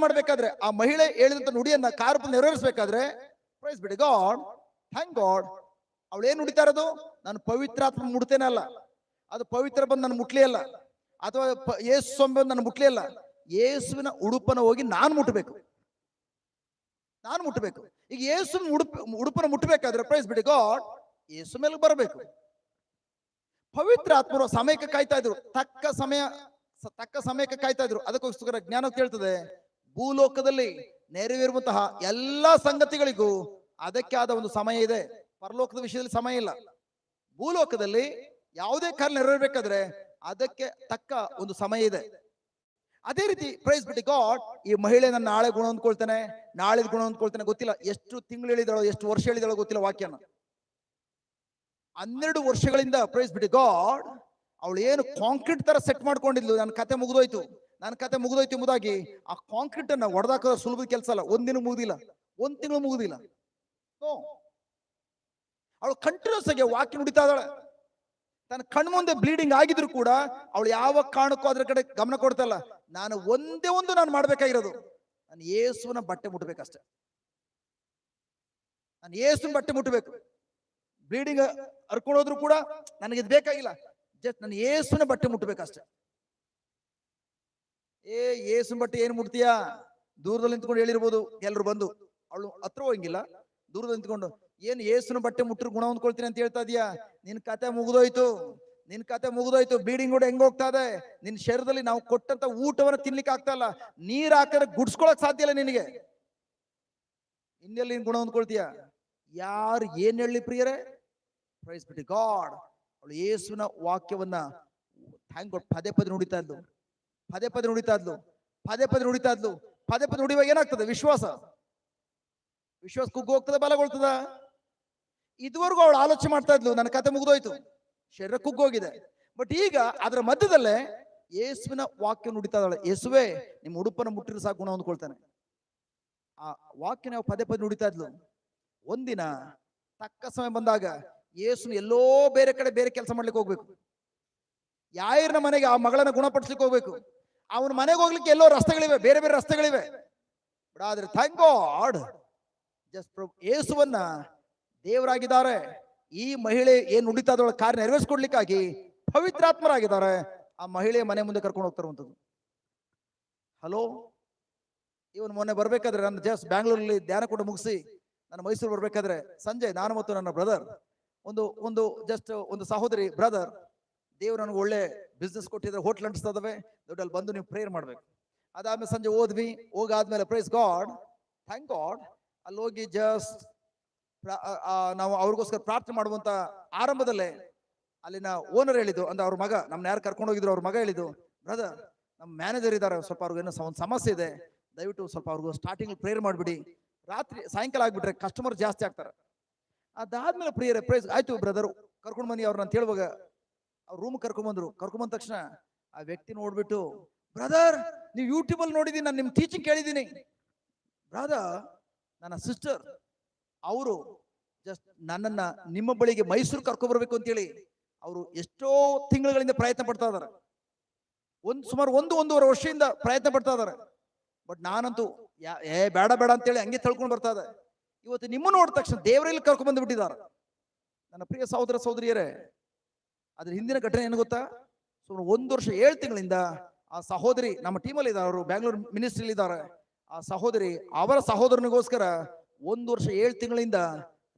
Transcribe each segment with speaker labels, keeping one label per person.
Speaker 1: ಮಾಡ್ಬೇಕಾದ್ರೆ ಆ ಮಹಿಳೆ ಹೇಳಿದಂತ ನುಡಿಯನ್ನ ಕಾರ್ಪ ನೆರವೇರಿಸಬೇಕಾದ್ರೆ praise be to God thank God ಅವಳು ಏನ್ ನುಡಿತಾ ಇರೋದು? ನಾನು ಪವಿತ್ರಾತ್ಮ ಮುಡ್ತೇನೆ ಅಲ್ಲ. ಅದು ಪವಿತ್ರ ಬಂದು ನನ್ನ ಮುಟ್ಲಿ ಅಲ್ಲ. ಅಥವಾ ಯೇಸು ಸ್ವಾಮಿ ನನ್ನ ಮುಟ್ಲಿ ಅಲ್ಲ. ಯೇಸುವಿನ ಉಡುಪನ ಹೋಗಿ ನಾನು ಮುಟ್ಟಬೇಕು ನಾನು ಮುಟ್ಟಬೇಕು ಈಗ ಯೇಸು ಉಡುಪ ಉಡುಪನ ಮುಟ್ಟಬೇಕಾದ್ರೆ praise be to God Yesu ಮೇಲೆ ಬರಬೇಕು. ಪವಿತ್ರ ಆತ್ಮರು ಸಮಯಕ್ಕೆ ಕಾಯ್ತಾ ಇದ್ರು. ತಕ್ಕ ಸಮಯ ತಕ್ಕ ಸಮಯಕ್ಕೆ ಕಾಯ್ತಾ ಇದ್ರು. ಅದಕ್ಕೋಸ್ಕರ ಜ್ಞಾನ ಕೇಳ್ತದೆ ಭೂಲೋಕದಲ್ಲಿ ನೆರವೇರುವಂತಹ ಎಲ್ಲಾ ಸಂಗತಿಗಳಿಗೂ ಅದಕ್ಕೆ ಆದ ಒಂದು ಸಮಯ ಇದೆ. ಪರಲೋಕದ ವಿಷಯದಲ್ಲಿ ಸಮಯ ಇಲ್ಲ. ಭೂಲೋಕದಲ್ಲಿ ಯಾವುದೇ ಕಾರ್ಯ ನೆರವೇರಬೇಕಾದ್ರೆ ಅದಕ್ಕೆ ತಕ್ಕ ಒಂದು ಸಮಯ ಇದೆ. ಅದೇ ರೀತಿ ಪ್ರೈಸ್ ಬಿಟ್ಟು ಗಾಡ್ ಈ ಮಹಿಳೆ ನನ್ನ ನಾಳೆ ಗುಣ ಅಂದ್ಕೊಳ್ತೇನೆ ನಾಳೆ ಗುಣ ಅಂದ್ಕೊಳ್ತಾನೆ ಗೊತ್ತಿಲ್ಲ. ಎಷ್ಟು ತಿಂಗಳು ಹೇಳಿದಾಳೋ, ಎಷ್ಟು ವರ್ಷ ಹೇಳಿದಾಳೋ ಗೊತ್ತಿಲ್ಲ ವಾಕ್ಯನ. ಹನ್ನೆರಡು ವರ್ಷಗಳಿಂದ ಪ್ರೈಸ್ ಬಿಟ್ಟು ಗಾಡ್ ಅವಳು ಏನು ಕಾಂಕ್ರೀಟ್ ತರ ಸೆಟ್ ಮಾಡ್ಕೊಂಡಿದ್ಲು, ನನ್ನ ಕತೆ ಮುಗಿದೋಯ್ತು. ನನ್ನ ಕತೆ ಮುಗಿದೋಯ್ತು ಎಂಬುದಾಗಿ ಆ ಕಾಂಕ್ರೀಟ್ ಅನ್ನ ಹೊಡೆದಾಕೋದ ಸುಲಭದ ಕೆಲಸ ಅಲ್ಲ. ಒಂದಿನ ಮುಗುದಿಲ್ಲ. ಒಂದ್ ತಿಂಗಳು ಮುಗುದಿಲ್ಲ. ಅವಳು ಕಂಟಿನ್ಯೂಸ್ ಆಗಿ ವಾಕಿ ನುಡಿತಾ ಇದ್ದಾಳೆ. ತನ್ನ ಕಣ್ಮುಂದೆ ಬ್ಲೀಡಿಂಗ್ ಆಗಿದ್ರು ಕೂಡ ಅವಳು ಯಾವ ಕಾರಣಕ್ಕೂ ಅದ್ರ ಕಡೆ ಗಮನ ಕೊಡ್ತಾ ಇಲ್ಲ ನಾನು ಒಂದೇ ಒಂದು ನಾನು ಮಾಡ್ಬೇಕಾಗಿರೋದು. ನಾನು ಏಸುವನ ಬಟ್ಟೆ ಮುಟ್ಬೇಕಷ್ಟೆ. ನಾನು ಯೇಸುವಿನ ಬಟ್ಟೆ ಮುಟ್ಟಬೇಕು ಬ್ಲೀಡಿಂಗ್ ಹರ್ಕೊಂಡೋದ್ರು ಕೂಡ ನನಗೆ ಇದು ಬೇಕಾಗಿಲ್ಲ. ಜಸ್ಟ್ ನಾನು ಯೇಸುವಿನ ಬಟ್ಟೆ ಮುಟ್ಟಬೇಕಷ್ಟೆ ಏ, ಏಸು ಬಟ್ಟೆ ಏನ್ ಮುಟ್ತೀಯಾ? ದೂರದಲ್ಲಿ ನಿಂತ್ಕೊಂಡು ಹೇಳಿರ್ಬೋದು, ಎಲ್ರು ಬಂದು. ಅವಳು ಹತ್ರ ಹೋಗಿಲ್ಲ. ದೂರದಲ್ಲಿ ನಿಂತ್ಕೊಂಡು, ಏನ್ ಏಸುನ ಬಟ್ಟೆ ಮುಟ್ಟರು ಗುಣ ಹೊಂದ್ಕೊಳ್ತೀನಿ ಅಂತ ಹೇಳ್ತಾ ಇದೀಯಾ? ನಿನ್ ಕತೆ ಮುಗಿದೋಯ್ತು. ನಿನ್ ಕತೆ ಮುಗಿದೋಯ್ತು. ಬೀಡಿಂಗ್ ಕೂಡ ಹೆಂಗ್ ಹೋಗ್ತಾ ಇದೆ? ನಿನ್ ಶರೀರದಲ್ಲಿ ನಾವು ಕೊಟ್ಟಂತ ಊಟವನ್ನ ತಿನ್ಲಿಕ್ಕೆ ಆಗ್ತಾ ಇಲ್ಲ. ನೀರ್ ಹಾಕಿದ್ರೆ ಗುಡ್ಸ್ಕೊಳಕ್ ಸಾಧ್ಯ ಇಲ್ಲ ನಿನಗೆ. ಇನ್ನೆಲ್ಲಿ ನೀನ್ ಗುಣ ಹೊಂದ್ಕೊಳ್ತೀಯ? ಯಾರು ಏನ್ ಹೇಳಿ ಪ್ರಿಯರೇ? ಪ್ರೈಸ್ ಬಿಟ್ಟು ಗಾಡ್ ಅವಳು ಯೇಸುವಿನ ವಾಕ್ಯವನ್ನ ಥ್ಯಾಂಕ್ ಗಾಡ್ ಪದೇ ಪದೇ ನುಡಿತಾ ಇದ್ಲು. ಪದೇ ಪದೇ ನುಡಿತಾ ಇದ್ಲು. ಪದೇ ಪದೇ ನುಡಿತಾ ಇದ್ಲು. ಪದೇ ಪದೇ ನುಡಿಯುವಾಗ ಏನಾಗ್ತದೆ? ವಿಶ್ವಾಸ. ವಿಶ್ವಾಸ ಕುಗ್ಗು ಹೋಗ್ತದ ಬಲಗೊಳ್ತದ ಇದುವರೆಗೂ ಅವಳು ಆಲೋಚನೆ ಮಾಡ್ತಾ ಇದ್ಲು, ನನ್ನ ಕತೆ ಮುಗಿದೋಯ್ತು. ಶರೀರ ಕುಗ್ಗೋಗಿದೆ ಬಟ್ ಈಗ ಅದರ ಮಧ್ಯದಲ್ಲೇ ಯೇಸುವಿನ ವಾಕ್ಯ ನುಡಿತಾ ಇದ್ದಾಳೆ. ಯೇಸುವೆ, ನಿಮ್ಮ ಉಡುಪನ್ನು ಮುಟ್ಟಿದ್ರೆ ಸಾಕು ಗುಣ ಹೊಂದ್ಕೊಳ್ತಾನೆ. ಆ ವಾಕ್ಯ ನಾವು ಪದೇ ಪದೇ ನುಡಿತಾ ಇದ್ಲು. ಒಂದಿನ ತಕ್ಕ ಸಮಯ ಬಂದಾಗ ಯೇಸುನ ಎಲ್ಲೋ ಬೇರೆ ಕಡೆ ಬೇರೆ ಕೆಲಸ ಮಾಡ್ಲಿಕ್ಕೆ ಹೋಗ್ಬೇಕು. ಯಾರ ಮನೆಗೆ ಆ ಮಗಳನ್ನ ಗುಣಪಡಿಸ್ಲಿಕ್ಕೆ ಹೋಗ್ಬೇಕು. ಅವನ ಮನೆಗೆ ಹೋಗ್ಲಿಕ್ಕೆ ಎಲ್ಲೋ ರಸ್ತೆಗಳಿವೆ, ಬೇರೆ ಬೇರೆ ರಸ್ತೆಗಳಿವೆ. ಬಟ್ ಆದ್ರೆ ಥ್ಯಾಂಕ್ ಗಾಡ್ ಜಸ್ಟ್ ಪ್ರಭು ಏಸುವನ್ನ ದೇವರಾಗಿದ್ದಾರೆ. ಈ ಮಹಿಳೆ ಏನ್ ನುಡಿತಾ ಕಾರ್ಯ ನೆರವೇರಿಸ್ಕೊಡ್ಲಿಕ್ಕಾಗಿ ಪವಿತ್ರಾತ್ಮರಾಗಿದ್ದಾರೆ. ಆ ಮಹಿಳೆ ಮನೆ ಮುಂದೆ ಕರ್ಕೊಂಡು ಹೋಗ್ತಾರಂಥದ್ದು ಹಲೋ ಇವನ್ ಮೊನ್ನೆ ಬರ್ಬೇಕಾದ್ರೆ ನಾನು ಜಸ್ಟ್ ಬ್ಯಾಂಗ್ಳೂರಲ್ಲಿ ಧ್ಯಾನ ಕೂಡ ಮುಗಿಸಿ ನಾನು ಮೈಸೂರು ಬರ್ಬೇಕಾದ್ರೆ ಸಂಜೆ ನಾನು ಮತ್ತು ನನ್ನ ಬ್ರದರ್ ಒಂದು ಒಂದು ಜಸ್ಟ್ ಒಂದು ಸಹೋದರಿ ಬ್ರದರ್ ದೇವ್ರು ನನಗೆ ಒಳ್ಳೆ ಬಿಸ್ನೆಸ್ ಕೊಟ್ಟಿದ್ರೆ ಹೋಟ್ಲ್ ಅಂಟಿಸ್ತಾ ಇದಾವೆ ದೊಡ್ಡಲ್ಲಿ ಬಂದು ನೀವು ಪ್ರೇಯರ್ ಮಾಡ್ಬೇಕು. ಅದಾದ್ಮೇಲೆ ಸಂಜೆ ಓದ್ವಿ ಹೋಗಾದ್ಮೇಲೆ ಪ್ರೈಸ್ ಗಾಡ್ ಥ್ಯಾಂಕ್ ಗಾಡ್ ಅಲ್ಲಿ ಹೋಗಿ ಜಸ್ಟ್ ನಾವು ಅವ್ರಿಗೋಸ್ಕರ ಪ್ರಾರ್ಥನೆ ಮಾಡುವಂತ ಆರಂಭದಲ್ಲೇ ಅಲ್ಲಿನ ಓನರ್ ಹೇಳಿದ್ದು, ಅಂದ್ರೆ ಅವ್ರ ಮಗ, ನಮ್ನ ಯಾರು ಕರ್ಕೊಂಡು ಹೋಗಿದ್ರು ಅವ್ರ ಮಗ ಹೇಳಿದ್ದು ಬ್ರದರ್ ನಮ್ಮ ಮ್ಯಾನೇಜರ್ ಇದ್ದಾರೆ, ಸ್ವಲ್ಪ ಅವ್ರಿಗೆ ಏನೋ ಒಂದು ಸಮಸ್ಯೆ ಇದೆ, ದಯವಿಟ್ಟು ಸ್ವಲ್ಪ ಅವ್ರಿಗೂ ಸ್ಟಾರ್ಟಿಂಗ್ ಪ್ರೇಯರ್ ಮಾಡಿಬಿಡಿ. ರಾತ್ರಿ, ಸಾಯಂಕಾಲ ಆಗ್ಬಿಟ್ರೆ ಕಸ್ಟಮರ್ ಜಾಸ್ತಿ ಆಗ್ತಾರೆ. ಅದಾದ್ಮೇಲೆ ಪ್ರೇಯರ್ ಪ್ರೈಸ್ ಆಯ್ತು ಬ್ರದರ್ ಕರ್ಕೊಂಡು ಬನ್ನಿ ಅವ್ರನ್ನ ಅಂತ ಹೇಳುವಾಗ ರೂಮ್ ಕರ್ಕೊಂಡ್ ಬಂದ್ರು. ಕರ್ಕೊಂಡ್ ಬಂದ ತಕ್ಷಣ ಆ ವ್ಯಕ್ತಿ ನೋಡ್ಬಿಟ್ಟು ಬ್ರದರ್ ನೀವು ಯೂಟ್ಯೂಬ್ ಅಲ್ಲಿ ನೋಡಿದೀನಿ, ನಾನು ನಿಮ್ ಟೀಚಿಂಗ್ ಕೇಳಿದೀನಿ. ಬ್ರದರ್ ನನ್ನ ಸಿಸ್ಟರ್ ಅವರು ಜಸ್ಟ್ ನನ್ನನ್ನ ನಿಮ್ಮ ಬಳಿಗೆ ಮೈಸೂರು ಕರ್ಕೊಂಡ್ ಬರ್ಬೇಕು ಅಂತೇಳಿ ಅವರು ಎಷ್ಟೋ ತಿಂಗಳುಗಳಿಂದ ಪ್ರಯತ್ನ ಪಡ್ತಾ ಇದಾರೆ. ಒಂದ್ ಸುಮಾರು ಒಂದು, ಒಂದೂವರೆ ವರ್ಷದಿಂದ ಪ್ರಯತ್ನ ಪಡ್ತಾ ಇದಾರೆ. ಬಟ್ ನಾನಂತೂ ಏ, ಬೇಡ ಬೇಡ ಅಂತೇಳಿ ಹಂಗೆ ತಳ್ಕೊಂಡು ಬರ್ತಾ ಇದೆ ಇವತ್ತು ನಿಮ್ಮ ನೋಡಿದ ತಕ್ಷಣ ದೇವರಲ್ಲಿ ಕರ್ಕೊಂಡ್ ಬಂದು ಬಿಟ್ಟಿದ್ದಾರೆ. ನನ್ನ ಪ್ರಿಯ ಸಹೋದರ, ಸಹೋದರಿಯರೇ ಅದ್ರ ಹಿಂದಿನ ಘಟನೆ ಏನು ಗೊತ್ತಾ? ಸುಮಾರು ಒಂದು ವರ್ಷ ಏಳು ತಿಂಗಳಿಂದ ಆ ಸಹೋದರಿ ನಮ್ಮ ಟೀಮಲ್ಲಿ ಇದ್ದಾರೆ ಅವರು ಬ್ಯಾಂಗ್ಳೂರ್ ಮಿನಿಸ್ಟ್ರಿಲಿ ಇದ್ದಾರೆ. ಆ ಸಹೋದರಿ ಅವರ ಸಹೋದರನಿಗೋಸ್ಕರ ಒಂದು ವರ್ಷ ಏಳು ತಿಂಗಳಿಂದ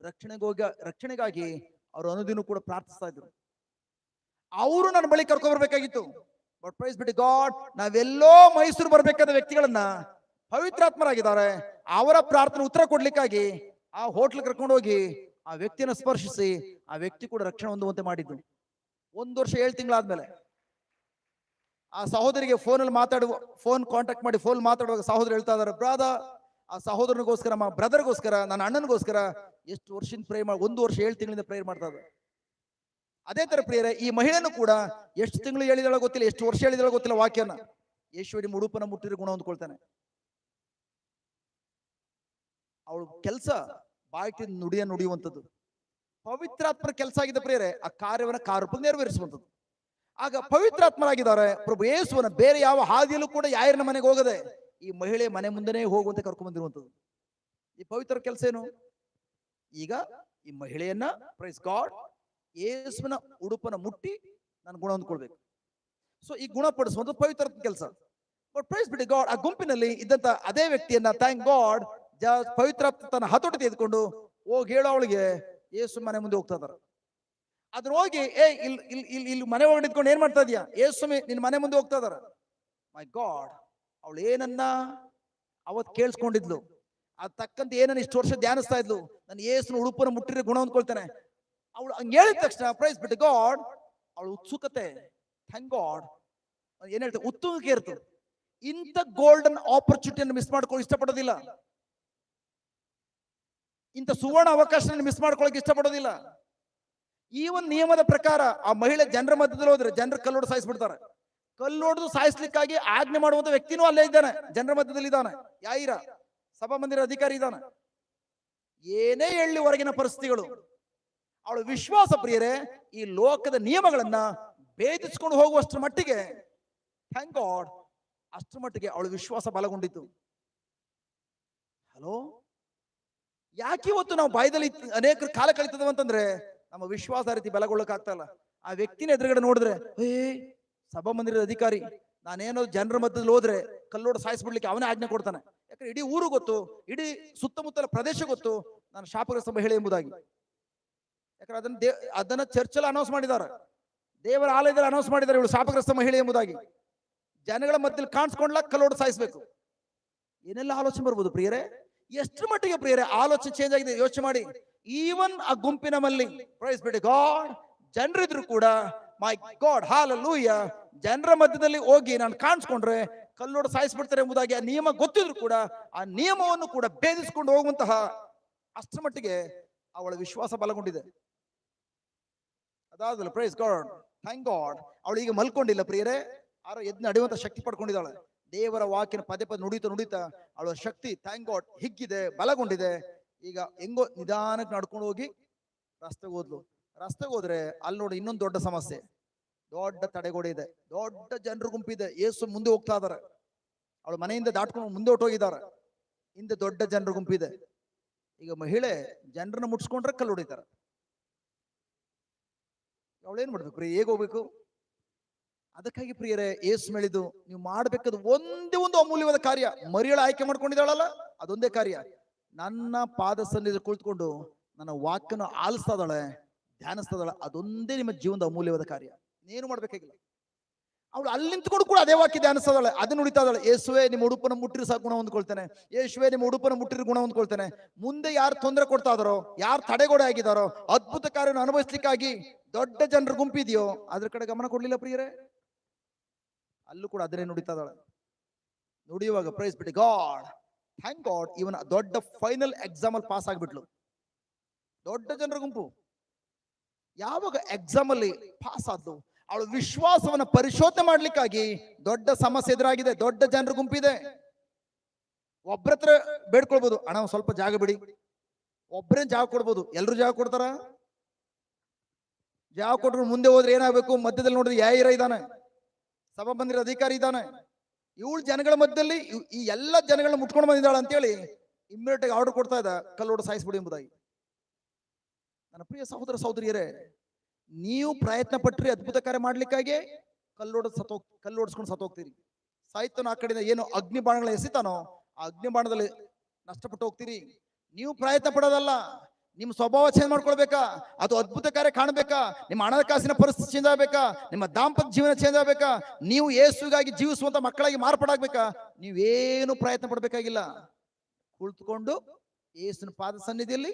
Speaker 1: ರಕ್ಷಣೆಗೋಗ ರಕ್ಷಣೆಗಾಗಿ ಅವರು ಅನುದಿನ ಕೂಡ ಪ್ರಾರ್ಥಿಸ್ತಾ ಇದ್ರು. ಅವರು ನನ್ನ ಬಳಿ ಕರ್ಕೊಬರ್ಬೇಕಾಗಿತ್ತು but praise be to God ನಾವೆಲ್ಲೋ Mysuru ಬರಬೇಕಾದ ವ್ಯಕ್ತಿಗಳನ್ನ ಪವಿತ್ರಾತ್ಮರಾಗಿದ್ದಾರೆ. ಅವರ ಪ್ರಾರ್ಥನೆ ಉತ್ತರ ಕೊಡ್ಲಿಕ್ಕಾಗಿ ಆ ಹೋಟ್ಲ್ ಕರ್ಕೊಂಡು ಹೋಗಿ ಆ ವ್ಯಕ್ತಿಯನ್ನು ಸ್ಪರ್ಶಿಸಿ ಆ ವ್ಯಕ್ತಿ ಕೂಡ ರಕ್ಷಣೆ ಹೊಂದುವಂತೆ ಮಾಡಿದ್ದು. ಒಂದು ವರ್ಷ ಏಳು ತಿಂಗಳಾದ್ಮೇಲೆ. ಆ ಸಹೋದರಿಗೆ ಫೋನಲ್ಲಿ ಮಾತಾಡುವ ಫೋನ್ ಕಾಂಟ್ಯಾಕ್ಟ್ ಮಾಡಿ ಫೋನ್ ಮಾತಾಡುವಾಗ ಸಹೋದರ ಹೇಳ್ತಾ ಇದಾರೆ ಬ್ರಾದ ಆ ಸಹೋದರನಿಗೋಸ್ಕರ, ನಮ್ಮ ಬ್ರದರ್ಗೋಸ್ಕರ ನನ್ನ ಅಣ್ಣನಿಗೋಸ್ಕರ ಎಷ್ಟು ವರ್ಷದಿಂದ ಪ್ರೇ ಮಾಡಿ ಒಂದು ವರ್ಷ ಏಳು ತಿಂಗಳಿಂದ ಪ್ರೇಯರ್ ಮಾಡ್ತಾ ಇದ್ದಾರೆ. ಅದೇ ತರ ಪ್ರಿಯರೇ, ಈ ಮಹಿಳೆನೂ ಕೂಡ ಎಷ್ಟು ತಿಂಗಳು ಹೇಳಿದಳ ಗೊತ್ತಿಲ್ಲ, ಎಷ್ಟು ವರ್ಷ ಹೇಳಿದಳ ಗೊತ್ತಿಲ್ಲ ವಾಕ್ಯನ. ಯೇಶ್ವರಿ ಮುಡುಪನ ಮುಟ್ಟಿರೋ ಗುಣ ಹೊಂದ್ಕೊಳ್ತಾನೆ. ಅವಳು ಕೆಲಸ ಬಾಯ್ತಿನ ನುಡಿಯ ನುಡಿಯುವಂಥದ್ದು. ಪವಿತ್ರಾತ್ಮರ ಕೆಲಸ ಆಗಿದೆ ಪ್ರಿಯರೇ, ಆ ಕಾರ್ಯವನ್ನ ಕಾರ್ಯರೂಪ ನೆರವೇರಿಸುವಂಥದ್ದು. ಆಗ ಪವಿತ್ರಾತ್ಮರಾಗಿದ್ದಾರೆ ಪ್ರಭು ಯೇಸುವನ ಬೇರೆ ಯಾವ ಹಾದಿಯಲ್ಲೂ ಕೂಡ ಯಾಯರನ ಮನೆಗೆ ಹೋಗದೆ ಈ ಮಹಿಳೆ ಮನೆ ಮುಂದೆನೇ ಹೋಗುವಂತೆ ಕರ್ಕೊಂಡ್ ಬಂದಿರುವಂತದ್ದು ಈ ಪವಿತ್ರ ಕೆಲಸ ಏನು? ಈಗ ಈ ಮಹಿಳೆಯನ್ನ ಪ್ರೈಸ್ ಗಾಡ್ ಯೇಸುವಿನ ಉಡುಪನ ಮುಟ್ಟಿ ನಾನು ಗುಣ ಹೊಂದ್ಕೊಳ್ಬೇಕು. ಸೊ ಈ ಗುಣಪಡಿಸುವಂತ ಪವಿತ್ರ ಕೆಲಸ. ಬಟ್ ಪ್ರೈಸ್ ಬಿಡಿ ಗಾಡ್ ಆ ಗುಂಪಿನಲ್ಲಿ ಇದ್ದಂತ ಅದೇ ವ್ಯಕ್ತಿಯನ್ನ ಥ್ಯಾಂಕ್ ಗಾಡ್ ಪವಿತ್ರ ತನ್ನ ಹತೋಟಿ ತೆಗೆದುಕೊಂಡು ಹೋಗಿ ಹೇಳೋ ಅವಳಿಗೆ ಯೇಸು ಮನೆ ಮುಂದೆ ಹೋಗ್ತಾ ಇದಾರೆ ಅದ್ರ ಹೋಗಿ, ಏ ಇಲ್ಲಿ ಇಲ್ಲಿ ಇಲ್ಲಿ ಮನೆ ಒಳಗೆ ನಿಂತ್ಕೊಂಡು ಏನ್ ಮಾಡ್ತಾ ಇದೀಯಾ? ಏಸು ನಿನ್ನ ಮನೆ ಮುಂದೆ ಹೋಗ್ತಾ ಇದಾರೆ ಮೈ ಗಾಡ್ ಅವಳು ಏನನ್ನ ಅವತ್ ಕೇಳಿಸ್ಕೊಂಡಿದ್ಲು. ಅದ್ ತಕ್ಕಂತ ಏನನ್ನ ಇಷ್ಟು ವರ್ಷ ಧ್ಯಾನಿಸ್ತಾ ಇದ್ಲು. ನಾನು ಯೇಸುನ ಉಡುಪನ ಮುಟ್ಟಿರೋ ಗುಣ ಅಂದ್ಕೊಳ್ತಾನೆ ಅವಳು ಹಂಗೆ ಹೇಳಿದ ತಕ್ಷಣ ಪ್ರೈಸ್ ಬಿಟ್ಟು ಗಾಡ್ ಅವಳು ಉತ್ಸುಕತೆ. ಥ್ಯಾಂಕ್ ಗಾಡ್ ಏನ್ ಹೇಳ್ತಾರೆ ಉತ್ತುಂಗಕ್ಕೆ ಇರ್ತದೆ ಇಂಥ ಗೋಲ್ಡನ್ ಆಪರ್ಚುನಿಟಿಯನ್ನು ಮಿಸ್ ಮಾಡ್ಕೊಳ್ಳಿ ಇಷ್ಟಪಡೋದಿಲ್ಲ. ಇಂಥ ಸುವರ್ಣ ಅವಕಾಶ ಮಿಸ್ ಮಾಡ್ಕೊಳಕ್ ಇಷ್ಟಪಡೋದಿಲ್ಲ. ಈ ಒಂದು ನಿಯಮದ ಪ್ರಕಾರ ಆ ಮಹಿಳೆ ಜನರ ಮಧ್ಯದಲ್ಲಿ ಹೋದ್ರೆ ಜನರ ಕಲ್ಲೋಡು ಸಾಯಿಸ್ಬಿಡ್ತಾರೆ. ಕಲ್ಲೋಡ್ದು ಸಾಯಿಸ್ಲಿಕ್ಕಾಗಿ ಆಜ್ಞೆ ಮಾಡುವಂತ ವ್ಯಕ್ತಿನೂ ಅಲ್ಲೇ ಇದ್ದಾನೆ, ಜನರ ಮಧ್ಯದಲ್ಲಿ ಇದ್ದಾನೆ. ಯಾಯಿರ? ಸಭಾ ಮಂದಿರ ಅಧಿಕಾರಿ ಇದ್ದಾನೆ. ಏನೇ ಹೇಳಿ ಹೊರಗಿನ ಪರಿಸ್ಥಿತಿಗಳು. ಅವಳು ವಿಶ್ವಾಸ ಪ್ರಿಯರೇ, ಈ ಲೋಕದ ನಿಯಮಗಳನ್ನ ಭೇದಿಸ್ಕೊಂಡು ಹೋಗುವಷ್ಟರ ಮಟ್ಟಿಗೆ ಥ್ಯಾಂಕ್ ಗಾಡ್ ಅಷ್ಟರ ಮಟ್ಟಿಗೆ ಅವಳು ವಿಶ್ವಾಸ ಬಲಗೊಂಡಿತ್ತು. ಹಲೋ ಯಾಕೆ ಇವತ್ತು ನಾವು ಬಾಯ್ದಲ್ಲಿ ಅನೇಕ ಕಾಲ ಕಳೀತದವ ಅಂತಂದ್ರೆ ನಮ್ಮ ವಿಶ್ವಾಸ ರೀತಿ ಬಲಗೊಳ್ಳಕ್ ಆಗ್ತಾ ಇಲ್ಲ. ಆ ವ್ಯಕ್ತಿನ ಎದುರುಗಡೆ ನೋಡಿದ್ರೆ, ಏ, ಸಭಾ ಮಂದಿರದ ಅಧಿಕಾರಿ, ನಾನೇನೋ ಜನರ ಮಧ್ಯದಲ್ಲಿ ಹೋದ್ರೆ ಕಲ್ಲೋಡ ಸಾಯಿಸ್ಬಿಡ್ಲಿಕ್ಕೆ ಅವನೇ ಆಜ್ಞೆ ಕೊಡ್ತಾನೆ. ಯಾಕಂದ್ರೆ ಇಡೀ ಊರು ಗೊತ್ತು, ಇಡೀ ಸುತ್ತಮುತ್ತಲ ಪ್ರದೇಶ ಗೊತ್ತು ನಾನು ಶಾಪಗ್ರಸ್ತ ಮಹಿಳೆ ಎಂಬುದಾಗಿ. ಯಾಕಂದ್ರೆ ಅದನ್ನ ದೇ, ಅದನ್ನ ಚರ್ಚಲ್ಲಿ ಅನೌನ್ಸ್ ಮಾಡಿದ್ದಾರೆ. ದೇವರ ಆಲಯದಲ್ಲಿ ಅನೌನ್ಸ್ ಮಾಡಿದ್ದಾರೆ ಇವಳು ಶಾಪಗ್ರಸ್ತ ಮಹಿಳೆ ಎಂಬುದಾಗಿ. ಜನಗಳ ಮಧ್ಯದಲ್ಲಿ ಕಾಣಿಸ್ಕೊಂಡ್ಲಾ ಕಲ್ಲೋಡ ಸಾಯಿಸ್ಬೇಕು. ಏನೆಲ್ಲ ಆಲೋಚನೆ ಬರ್ಬೋದು ಪ್ರಿಯರೇ? ಎಷ್ಟು ಮಟ್ಟಿಗೆ ಪ್ರಿಯರೇ? ಆಲೋಚನೆ ಚೇಂಜ್ ಆಗಿದೆ. ಯೋಚನೆ ಮಾಡಿ. ಈವನ್ ಆ ಗುಂಪಿನ ಮಲ್ಲಿ ಪ್ರೈಸ್ ಬಿಡಿ ಗಾಡ್ ಜನರಿದ್ರು ಕೂಡ ಮೈ ಗಾಡ್ ಹಾಲಲ್ಲೂಯ್ಯ ಜನರ ಮಧ್ಯದಲ್ಲಿ ಹೋಗಿ ನಾನು ಕಾಣಿಸ್ಕೊಂಡ್ರೆ ಕಲ್ಲೋಡು ಸಾಯಿಸ್ಬಿಡ್ತಾರೆ ಎಂಬುದಾಗಿ ಆ ನಿಯಮ ಗೊತ್ತಿದ್ರು ಕೂಡ, ಆ ನಿಯಮವನ್ನು ಕೂಡ ಭೇದಿಸ್ಕೊಂಡು ಹೋಗುವಂತಹ ಅಷ್ಟರ ಮಟ್ಟಿಗೆ ಅವಳ ವಿಶ್ವಾಸ ಬಲಗೊಂಡಿದೆ. ಅದಾದಲ್ಲ ಪ್ರೈಸ್ ಗಾಡ್ ಥ್ಯಾಂಕ್ ಗಾಡ್ ಅವಳು ಈಗ ಮಲ್ಕೊಂಡಿಲ್ಲ ಪ್ರಿಯರೇ. ಆರೋ ಎದ್ ನಡೆಯುವಂತ ಶಕ್ತಿ ಪಡ್ಕೊಂಡಿದ್ದಾಳೆ. ದೇವರ ವಾಕಿನ ಪದೇ ಪದೇ ನುಡಿತಾ ನುಡಿತಾ ಅವಳ ಶಕ್ತಿ ಥ್ಯಾಂಕ್ ಗಾಡ್ ಹಿಗ್ಗಿದೆ, ಬಲಗೊಂಡಿದೆ. ಈಗ ಹೆಂಗೋ ನಿಧಾನಕ್ಕೆ ನಡ್ಕೊಂಡು ಹೋಗಿ ರಸ್ತೆಗೆ ಹೋದ್ಲು. ರಸ್ತೆಗೆ ಹೋದ್ರೆ ಅಲ್ಲಿ ನೋಡಿ ಇನ್ನೊಂದು ದೊಡ್ಡ ಸಮಸ್ಯೆ. ದೊಡ್ಡ ತಡೆಗೋಡೆ ಇದೆ. ದೊಡ್ಡ ಜನರ ಗುಂಪಿದೆ. ಏಸು ಮುಂದೆ ಹೋಗ್ತಾ ಇದಾರೆ ಅವಳ ಮನೆಯಿಂದ ದಾಟ್ಕೊಂಡು ಮುಂದೆ ಹೊಟ್ಟೋಗಿದ್ದಾರೆ ಹಿಂದೆ ದೊಡ್ಡ ಜನರ ಗುಂಪಿದೆ. ಈಗ ಮಹಿಳೆ ಜನರನ್ನ ಮುಟ್ಸ್ಕೊಂಡ್ರೆ ಕಲ್ಲು ಹೊಡಿತಾರೆ. ಅವಳೇನ್ ಮಾಡ್ಬೇಕು? ರೀ ಹೇಗೆ ಹೋಗ್ಬೇಕು? ಅದಕ್ಕಾಗಿ ಪ್ರಿಯರೇ ಏಸು ಮೇಳಿದು ನೀವು ಮಾಡಬೇಕಾದ ಒಂದೇ ಒಂದು ಅಮೂಲ್ಯವಾದ ಕಾರ್ಯ. ಮರಿಯಳ ಆಯ್ಕೆ ಮಾಡ್ಕೊಂಡಿದ್ದಾಳಲ್ಲ? ಅದೊಂದೇ ಕಾರ್ಯ. ನನ್ನ ಪಾದ ಸನ್ನಿಧಿ ಕುಳಿತುಕೊಂಡು ನನ್ನ ವಾಕ್ಯನ ಆಲಿಸ್ತಾ ಇದ್ದಾಳೆ ಅದೊಂದೇ ನಿಮ್ಮ ಜೀವನದ ಅಮೂಲ್ಯವಾದ ಕಾರ್ಯ. ಏನು ಮಾಡ್ಬೇಕಾಗಿಲ್ಲ. ಅವಳು ಅಲ್ಲಿ ನಿಂತ್ಕೊಂಡು ಕೂಡ ಅದೇ ವಾಕ್ಯ ಧ್ಯಾನಿಸ್ತಾ ಅದನ್ನ ಉಳಿತಾ ಇದ್ದಾಳೆ. ಯೇಸುವೆ, ನಿಮ್ಮ ಉಡುಪನ ಮುಟ್ಟಿರಿ ಸಹ ಗುಣ ಹೊಂದ್ಕೊಳ್ತೇನೆ. ಯೇಸುವೆ, ನಿಮ್ಮ ಉಡುಪನ ಮುಟ್ಟಿರಿ, ಗುಣ ಹೊಂದ್ಕೊಳ್ತೇನೆ. ಮುಂದೆ ಯಾರು ತೊಂದರೆ ಕೊಡ್ತಾ ಇದಾರೋ ಯಾರು ತಡೆಗೋಡೆ ಆಗಿದಾರೋ ಅದ್ಭುತ ಕಾರ್ಯವನ್ನು ಅನುಭವಿಸ್ಲಿಕ್ಕಾಗಿ ದೊಡ್ಡ ಜನರ ಗುಂಪಿದೆಯೋ ಅದ್ರ ಕಡೆ ಗಮನ ಕೊಡ್ಲಿಲ್ಲ ಪ್ರಿಯರೇ? ಅಲ್ಲೂ ಕೂಡ ಅದನ್ನೇ ನುಡಿತಾ ಇದ್ದಾಳೆ. ನುಡಿಯುವಾಗ ಪ್ರೈಸ್ ಬಿಟ್ಟು ಗಾಡ್ ಥ್ಯಾಂಕ್ ಗಾಡ್ ಇವನ್ ದೊಡ್ಡ ಫೈನಲ್ ಎಕ್ಸಾಮ್ ಅಲ್ಲಿ ಪಾಸ್ ಆಗ್ಬಿಟ್ಲು. ದೊಡ್ಡ ಜನರ ಗುಂಪು. ಯಾವಾಗ ಎಕ್ಸಾಮ್ ಅಲ್ಲಿ ಪಾಸ್ ಆದ್ಲು, ಅವಳು ವಿಶ್ವಾಸವನ್ನ ಪರಿಶೋಧನೆ ಮಾಡ್ಲಿಕ್ಕಾಗಿ ದೊಡ್ಡ ಸಮಸ್ಯೆ ಎದುರಾಗಿದೆ, ದೊಡ್ಡ ಜನರ ಗುಂಪಿದೆ ಒಬ್ರತ್ರ ಬೇಡ್ಕೊಳ್ಬೋದು, ಅಣ್ಣ ಸ್ವಲ್ಪ ಜಾಗ ಬಿಡಿ. ಒಬ್ಬರೇ ಜಾಗ ಕೊಡ್ಬೋದು, ಎಲ್ರು ಜಾಗ ಕೊಡ್ತಾರ? ಜಾಗ ಕೊಟ್ರು ಮುಂದೆ ಹೋದ್ರೆ ಏನಾಗಬೇಕು? ಮಧ್ಯದಲ್ಲಿ ನೋಡಿದ್ರೆ ಯಾರ ಇದ್ದಾನೆ. ಸಭಾ ಬಂದಿರೋ ಅಧಿಕಾರಿ ಇದ್ದಾನೆ. ಇವಳು ಜನಗಳ ಮಧ್ಯದಲ್ಲಿ ಈ ಎಲ್ಲ ಜನಗಳನ್ನ ಮುಟ್ಕೊಂಡು ಬಂದಿದ್ದಾಳೆ ಅಂತೇಳಿ ಇಮ್ಮಿಡಿಯೇಟ್ ಆಗಿ ಆರ್ಡರ್ ಕೊಡ್ತಾ ಇದ್ದ ಕಲ್ಲೋಡು ಸಾಯಿಸ್ಬಿಡಿ ಎಂಬುದಾಗಿ. ನನ್ನ ಪ್ರಿಯ ಸಹೋದರ ಸಹೋದರಿಯರೇ, ನೀವು ಪ್ರಯತ್ನ ಪಟ್ರಿ ಅದ್ಭುತ ಕಾರ್ಯ ಮಾಡ್ಲಿಕ್ಕಾಗಿ ಕಲ್ಲೋಡ ಸತೋ ಕಲ್ಲೋಡಿಸ್ಕೊಂಡು ಸತ್ತೋಗ್ತೀರಿ. ಸಾಹಿತ್ಯನ ಆ ಕಡೆಯಿಂದ ಏನು ಅಗ್ನಿ ಬಾಣಗಳ ಎಸಿತಾನೋ ಆ ಅಗ್ನಿ ಬಾಣದಲ್ಲಿ ನಷ್ಟಪಟ್ಟು ಹೋಗ್ತೀರಿ. ನೀವು ಪ್ರಯತ್ನ ಪಡೋದಲ್ಲ. ನಿಮ್ಮ ಸ್ವಭಾವ ಚೇಂಜ್ ಮಾಡ್ಕೊಳ್ಬೇಕಾ? ಅದು ಅದ್ಭುತ ಕಾರ್ಯ ಕಾಣಬೇಕಾ? ನಿಮ್ಮ ಹಣಕಾಸಿನ ಪರಿಸ್ಥಿತಿ ಚೇಂಜ್ ಆಗಬೇಕಾ? ನಿಮ್ಮ ದಾಂಪತ್ಯ ಜೀವನ ಚೇಂಜ್ ಆಗ್ಬೇಕಾ? ನೀವು ಯೇಸುಗಾಗಿ ಜೀವಿಸುವಂತ ಮಕ್ಕಳಾಗಿ ಮಾರ್ಪಾಡಾಗ್ಬೇಕಾ ನೀವೇನು ಪ್ರಯತ್ನ ಪಡ್ಬೇಕಾಗಿಲ್ಲ. ಕುಳಿತುಕೊಂಡು ಯೇಸುನ ಪಾದ ಸನ್ನಿಧಿಯಲ್ಲಿ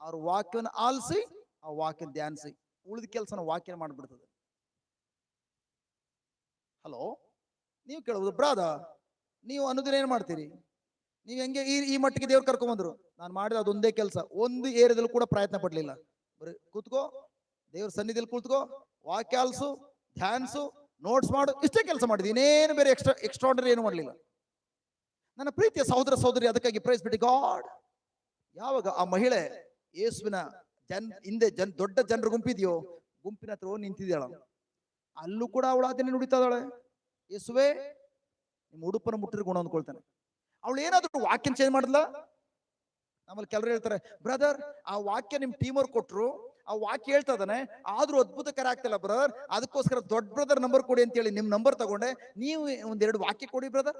Speaker 1: ಅವ್ರ ವಾಕ್ಯವನ್ನು ಆಲಿಸಿ, ಆ ವಾಕ್ಯ ಧ್ಯಾನಿಸಿ. ಉಳಿದ ಕೆಲಸನ ವಾಕ್ಯ ಮಾಡ್ಬಿಡ್ತದೆ. ಹಲೋ ನೀವು ಕೇಳಬಹುದು ಬ್ರಾದ ನೀವು ಅನ್ನೋದನ್ನ ಏನ್ ಮಾಡ್ತೀರಿ? ನೀವು ಹೆಂಗೆ ಈ ಈ ಮಟ್ಟಿಗೆ ದೇವ್ರು ಕರ್ಕೊಂಬಂದ್ರು? ನಾನು ಮಾಡಿದ ಅದೊಂದೇ ಕೆಲಸ. ಒಂದು ಏರಿಯಾದಲ್ಲೂ ಕೂಡ ಪ್ರಯತ್ನ ಪಡ್ಲಿಲ್ಲ. ಬರೀ ಕೂತ್ಕೋ, ದೇವ್ರ ಸನ್ನಿಧಿಯಲ್ಲಿ ಕೂತ್ಕೋ, ವಾಕ್ಯಾಲ್ಸು, ಧ್ಯಾನ್ಸು ನೋಟ್ಸ್ ಮಾಡು, ಇಷ್ಟೇ ಕೆಲಸ ಮಾಡಿದ್ವಿ ಇನ್ನೇನು ಬೇರೆ ಎಕ್ಸ್ಟ್ರಾ ಎಕ್ಸ್ಟ್ರಾರ್ಡರಿ ಏನು ಮಾಡಲಿಲ್ಲ. ನನ್ನ ಪ್ರೀತಿಯ ಸಹೋದರ ಸಹೋದರಿ, ಅದಕ್ಕಾಗಿ ಪ್ರೈಸ್ ಬಿಟ್ಟು ಗಾಡ್ ಯಾವಾಗ ಆ ಮಹಿಳೆ ಯೇಸುವಿನ ಜನ್, ಹಿಂದೆ ಜನ್, ದೊಡ್ಡ ಜನರ ಗುಂಪಿದೆಯೋ, ಗುಂಪಿನ ಹತ್ರ ಹೋಗಿ ನಿಂತಿದ್ದಾಳ ಅಲ್ಲೂ ಕೂಡ ಅವಳು ಅದನ್ನೇ ನುಡಿತಾ ಇದ್ದಾಳೆ. ಯೇಸುವೆ, ನಿಮ್ಮ ಉಡುಪನ ಮುಟ್ಟಿದ್ರೆ ಗುಣ ಅಂದ್ಕೊಳ್ತಾನೆ ಅವಳು ಏನಾದ್ರು ವಾಕ್ಯನ ಚೇಂಜ್ ಮಾಡಿದ್ಲ? ನಮ್ಮಲ್ಲಿ ಕೆಲವರು ಹೇಳ್ತಾರೆ ಬ್ರದರ್ ಆ ವಾಕ್ಯ ನಿಮ್ ಟೀಮರ್ ಕೊಟ್ರು, ಆ ವಾಕ್ಯ ಹೇಳ್ತಾ ಇದಾನೆ ಆದ್ರೂ ಅದ್ಭುತಕರ ಆಗ್ತಿಲ್ಲ ಬ್ರದರ್ ಅದಕ್ಕೋಸ್ಕರ ದೊಡ್ಡ ಬ್ರದರ್ ನಂಬರ್ ಕೊಡಿ ಅಂತ ಹೇಳಿ ನಿಮ್ ನಂಬರ್ ತಗೊಂಡೆ. ನೀವು ಒಂದೆರಡು ವಾಕ್ಯ ಕೊಡಿ ಬ್ರದರ್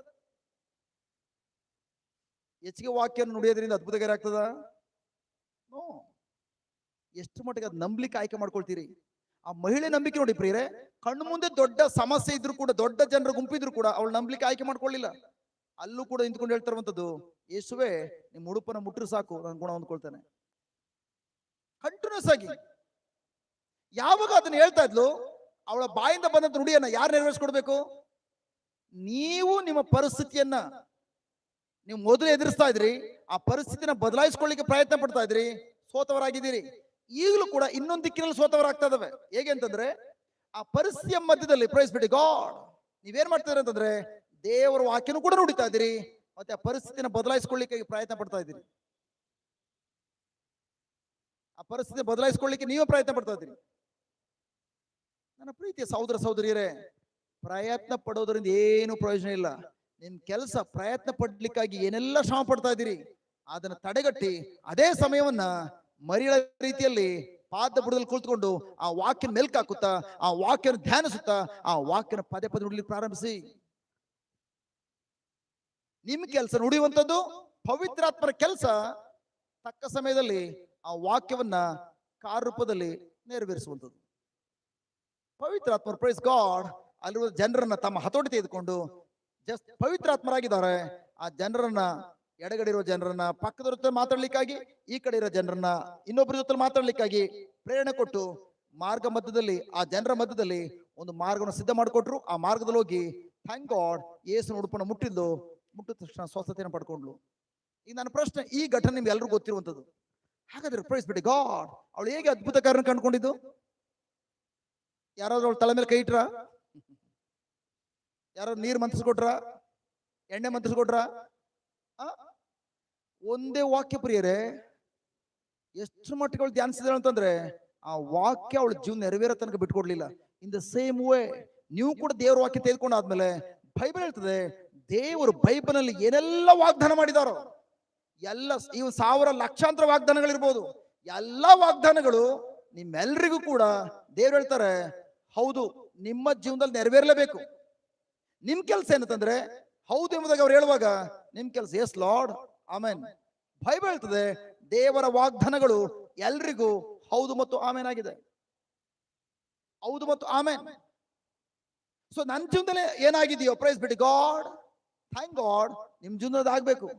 Speaker 1: ಹೆಚ್ಚಿಗೆ ವಾಕ್ಯ ನುಡಿಯೋದ್ರಿಂದ ಅದ್ಭುತಕರ ಆಗ್ತದ? ಎಷ್ಟು ಮಟ್ಟಿಗೆ ಅದು ನಂಬ್ಲಿಕ್ಕೆ ಆಯ್ಕೆ ಮಾಡ್ಕೊಳ್ತೀರಿ? ಆ ಮಹಿಳೆ ನಂಬಿಕೆ ನೋಡಿ ಪ್ರಿಯರೇ, ಕಣ್ಣು ಮುಂದೆ ದೊಡ್ಡ ಸಮಸ್ಯೆ ಇದ್ರು ಕೂಡ, ದೊಡ್ಡ ಜನರ ಗುಂಪಿದ್ರು ಕೂಡ, ಅವಳು ನಂಬ್ಲಿಕ್ಕೆ ಆಯ್ಕೆ ಮಾಡ್ಕೊಳ್ಳಿಲ್ಲ ಅಲ್ಲೂ ಕೂಡ ನಿಂತ್ಕೊಂಡು ಹೇಳ್ತಾರಂತದ್ದು ಯೇಸುವೆ ನಿಮ್ಮ ಉಡುಪನ ಮುಟ್ಟರು ಸಾಕು, ನಾನು ಗುಣ ಹೊಂದ್ಕೊಳ್ತೇನೆ. ಕಂಟಿನ್ಯೂಸ್ ಆಗಿ. ಯಾವಾಗ ಅದನ್ನ ಹೇಳ್ತಾ ಇದ್ಲು? ಅವಳ ಬಾಯಿಂದ ಬಂದಂತ ನುಡಿಯನ್ನ ಯಾರು ನೆರವೇರಿಸ್ಕೊಡ್ಬೇಕು? ನೀವು ನಿಮ್ಮ ಪರಿಸ್ಥಿತಿಯನ್ನ, ನೀವು ಮೊದಲು ಎದುರಿಸ್ತಾ ಇದ್ರಿ, ಆ ಪರಿಸ್ಥಿತಿನ ಬದಲಾಯಿಸ್ಕೊಳ್ಳಿಕ್ಕೆ ಪ್ರಯತ್ನ ಪಡ್ತಾ ಇದ್ರಿ, ಸೋತವರಾಗಿದ್ದೀರಿ. ಈಗಲೂ ಕೂಡ ಇನ್ನೊಂದು ದಿಕ್ಕಿನಲ್ಲಿ ಸೋತವರಾಗ್ತಾ ಇದಾವೆ. ಹೇಗೆ ಅಂತಂದ್ರೆ, ಆ ಪರಿಸ್ಥಿತಿಯ ಮಧ್ಯದಲ್ಲಿ ಪ್ರೈಸ್ ಬಿಡಿ ಗಾಡ್ ನೀವೇನ್ ಮಾಡ್ತಿದ್ರೆ ಅಂತಂದ್ರೆ ದೇವರ ವಾಕ್ಯನೂ ಕೂಡ ನುಡಿತಾ ಇದ್ದೀರಿ. ಮತ್ತೆ ಆ ಪರಿಸ್ಥಿತಿನ ಬದಲಾಯಿಸ್ಕೊಳ್ಳಿಕ್ಕೆ ಪ್ರಯತ್ನ ಪಡ್ತಾ ಇದ್ದೀರಿ. ಆ ಪರಿಸ್ಥಿತಿ ಬದಲಾಯಿಸ್ಕೊಳ್ಳಿಕ್ಕೆ ನೀವೇ ಪ್ರಯತ್ನ ಪಡ್ತಾ ಇದ್ದೀರಿ. ನನ್ನ ಪ್ರೀತಿಯ ಸಹೋದರ ಸಹೋದರಿಯರೇ, ಪ್ರಯತ್ನ ಪಡೋದ್ರಿಂದ ಏನು ಪ್ರಯೋಜನ ಇಲ್ಲ. ನಿಮ್ ಕೆಲಸ ಪ್ರಯತ್ನ ಪಡ್ಲಿಕ್ಕಾಗಿ ಏನೆಲ್ಲ ಶ್ರಮ ಪಡ್ತಾ ಇದ್ದೀರಿ, ಅದನ್ನ ತಡೆಗಟ್ಟಿ ಅದೇ ಸಮಯವನ್ನ ಮರಿಯಳ ರೀತಿಯಲ್ಲಿ ಪಾದ ಬುಡದಲ್ಲಿ ಕುಳಿತುಕೊಂಡು ಆ ವಾಕ್ಯನ ಮೆಲ್ಕಾಕುತ್ತಾ, ಆ ವಾಕ್ಯನ ಧ್ಯಾನಿಸುತ್ತಾ, ಆ ವಾಕ್ಯನ ಪದೇ ಪದೇ ನೋಡ್ಲಿಕ್ಕೆ ಪ್ರಾರಂಭಿಸಿ. ನಿಮ್ ಕೆಲಸ ನುಡಿಯುವಂಥದ್ದು ಪವಿತ್ರಾತ್ಮರ ಕೆಲಸ. ತಕ್ಕ ಸಮಯದಲ್ಲಿ ಆ ವಾಕ್ಯವನ್ನ ಕಾರ್ಯರೂಪದಲ್ಲಿ ನೆರವೇರಿಸುವಂಥದ್ದು. ಪವಿತ್ರಾತ್ಮರ ಪ್ರೈಸ್ ಗಾಡ್ ಅಲ್ಲಿರುವ ಜನರನ್ನ ತಮ್ಮ ಹತೋಟಿ ತೆಗೆದುಕೊಂಡು ಜಸ್ಟ್ ಪವಿತ್ರಾತ್ಮರಾಗಿದ್ದಾರೆ. ಆ ಜನರನ್ನ, ಎಡಗಡೆ ಇರುವ ಜನರನ್ನ, ಪಕ್ಕದ ಜೊತೆ ಮಾತಾಡ್ಲಿಕ್ಕಾಗಿ, ಈ ಕಡೆ ಇರೋ ಜನರನ್ನ ಇನ್ನೊಬ್ಬರ ಜೊತೆ ಮಾತಾಡ್ಲಿಕ್ಕಾಗಿ ಪ್ರೇರಣೆ ಕೊಟ್ಟು ಮಾರ್ಗ ಮಧ್ಯದಲ್ಲಿ, ಆ ಜನರ ಮಧ್ಯದಲ್ಲಿ ಒಂದು ಮಾರ್ಗವನ್ನು ಸಿದ್ಧ ಮಾಡಿಕೊಟ್ರು. ಆ ಮಾರ್ಗದಲ್ಲಿ ಹೋಗಿ ಥ್ಯಾಂಕ್ ಗಾಡ್ ಏಸು ಉಡುಪನ್ನು ಮುಟ್ಟಿದ್ಲು ಮುಟ್ಟಿದ ತಕ್ಷಣ ಸ್ವಸ್ಥತೆಯನ್ನು ಪಡ್ಕೊಂಡ್ಲು ಈಗ ನನ್ನ ಪ್ರಶ್ನೆ, ಈ ಘಟನೆ ನಿಮ್ಗೆ ಎಲ್ರಿಗೂ ಗೊತ್ತಿರುವಂತದ್ದು ಹಾಗಾದ್ರೆ ಪ್ರೈಸ್ ಬಿಡಿ ಗಾಡ್, ಅವಳು ಹೇಗೆ ಅದ್ಭುತ ಕಾರಣ ಕಂಡುಕೊಂಡಿದ್ದು? ಯಾರಾದ್ರೂ ಅವಳು ತಲೆ ಮೇಲೆ ಕೈ ಇಟ್ರ? ಯಾರಾದ್ರು ನೀರು ಮಂತ್ರಿಸ್ಕೊಟ್ರ? ಎಣ್ಣೆ ಮಂತ್ರಿಸ್ಕೊಟ್ರ? ಒಂದೇ ವಾಕ್ಯ ಪ್ರಿಯರೇ, ಎಷ್ಟು ಮಟ್ಟಿಗೆ ಅವಳು ಧ್ಯಾನಿಸಿದಳು ಅಂತಂದ್ರೆ, ಆ ವಾಕ್ಯ ಅವಳ ಜೀವನ ನೆರವೇರೋ ತನಕ ಬಿಟ್ಕೊಡ್ಲಿಲ್ಲ. ಇನ್ ದ ಸೇಮ್ ವೇ ನೀವು ಕೂಡ ದೇವರ ವಾಕ್ಯ ತೆಗೆದುಕೊಂಡಾದ್ಮೇಲೆ ಬೈಬಲ್ ಹೇಳ್ತದೆ ದೇವರು ಬೈಬಲ್ನಲ್ಲಿ ಏನೆಲ್ಲ ವಾಗ್ದಾನ ಮಾಡಿದಾರೋ, ಎಲ್ಲ ಇವು ಸಾವಿರ ಲಕ್ಷಾಂತರ ವಾಗ್ದಾನಗಳಿರ್ಬೋದು. ಎಲ್ಲಾ ವಾಗ್ದಾನಗಳು ನಿಮ್ಮೆಲ್ರಿಗೂ ಕೂಡ ದೇವ್ರು ಹೇಳ್ತಾರೆ, ಹೌದು, ನಿಮ್ಮ ಜೀವನದಲ್ಲಿ ನೆರವೇರಲೇಬೇಕು. ನಿಮ್ ಕೆಲಸ ಏನಂತಂದ್ರೆ, ಹೌದು ಎಂಬುದಾಗಿ ಅವ್ರು ಹೇಳುವಾಗ, ನಿಮ್ ಕೆಲಸ ಎಸ್ ಲಾರ್ಡ್ ಆಮೇನ್ ಬೈಬಲ್ ಹೇಳ್ತದೆ, ದೇವರ ವಾಗ್ದಾನಗಳು ಎಲ್ರಿಗೂ ಹೌದು ಮತ್ತು ಆಮೇನ್ ಆಗಿದೆ. ಹೌದು ಮತ್ತು ಆಮೇನ್. ಸೊ ನನ್ನ ಜೀವನದಲ್ಲಿ ಏನಾಗಿದೆಯೋ ಪ್ರೈಸ್ ಬಿಡಿ ಗಾಡ್ ಥ್ಯಾಂಕ್ ಗಾಡ್ ನಿಮ್ ಜೀವನದ ಆಗ್ಬೇಕು.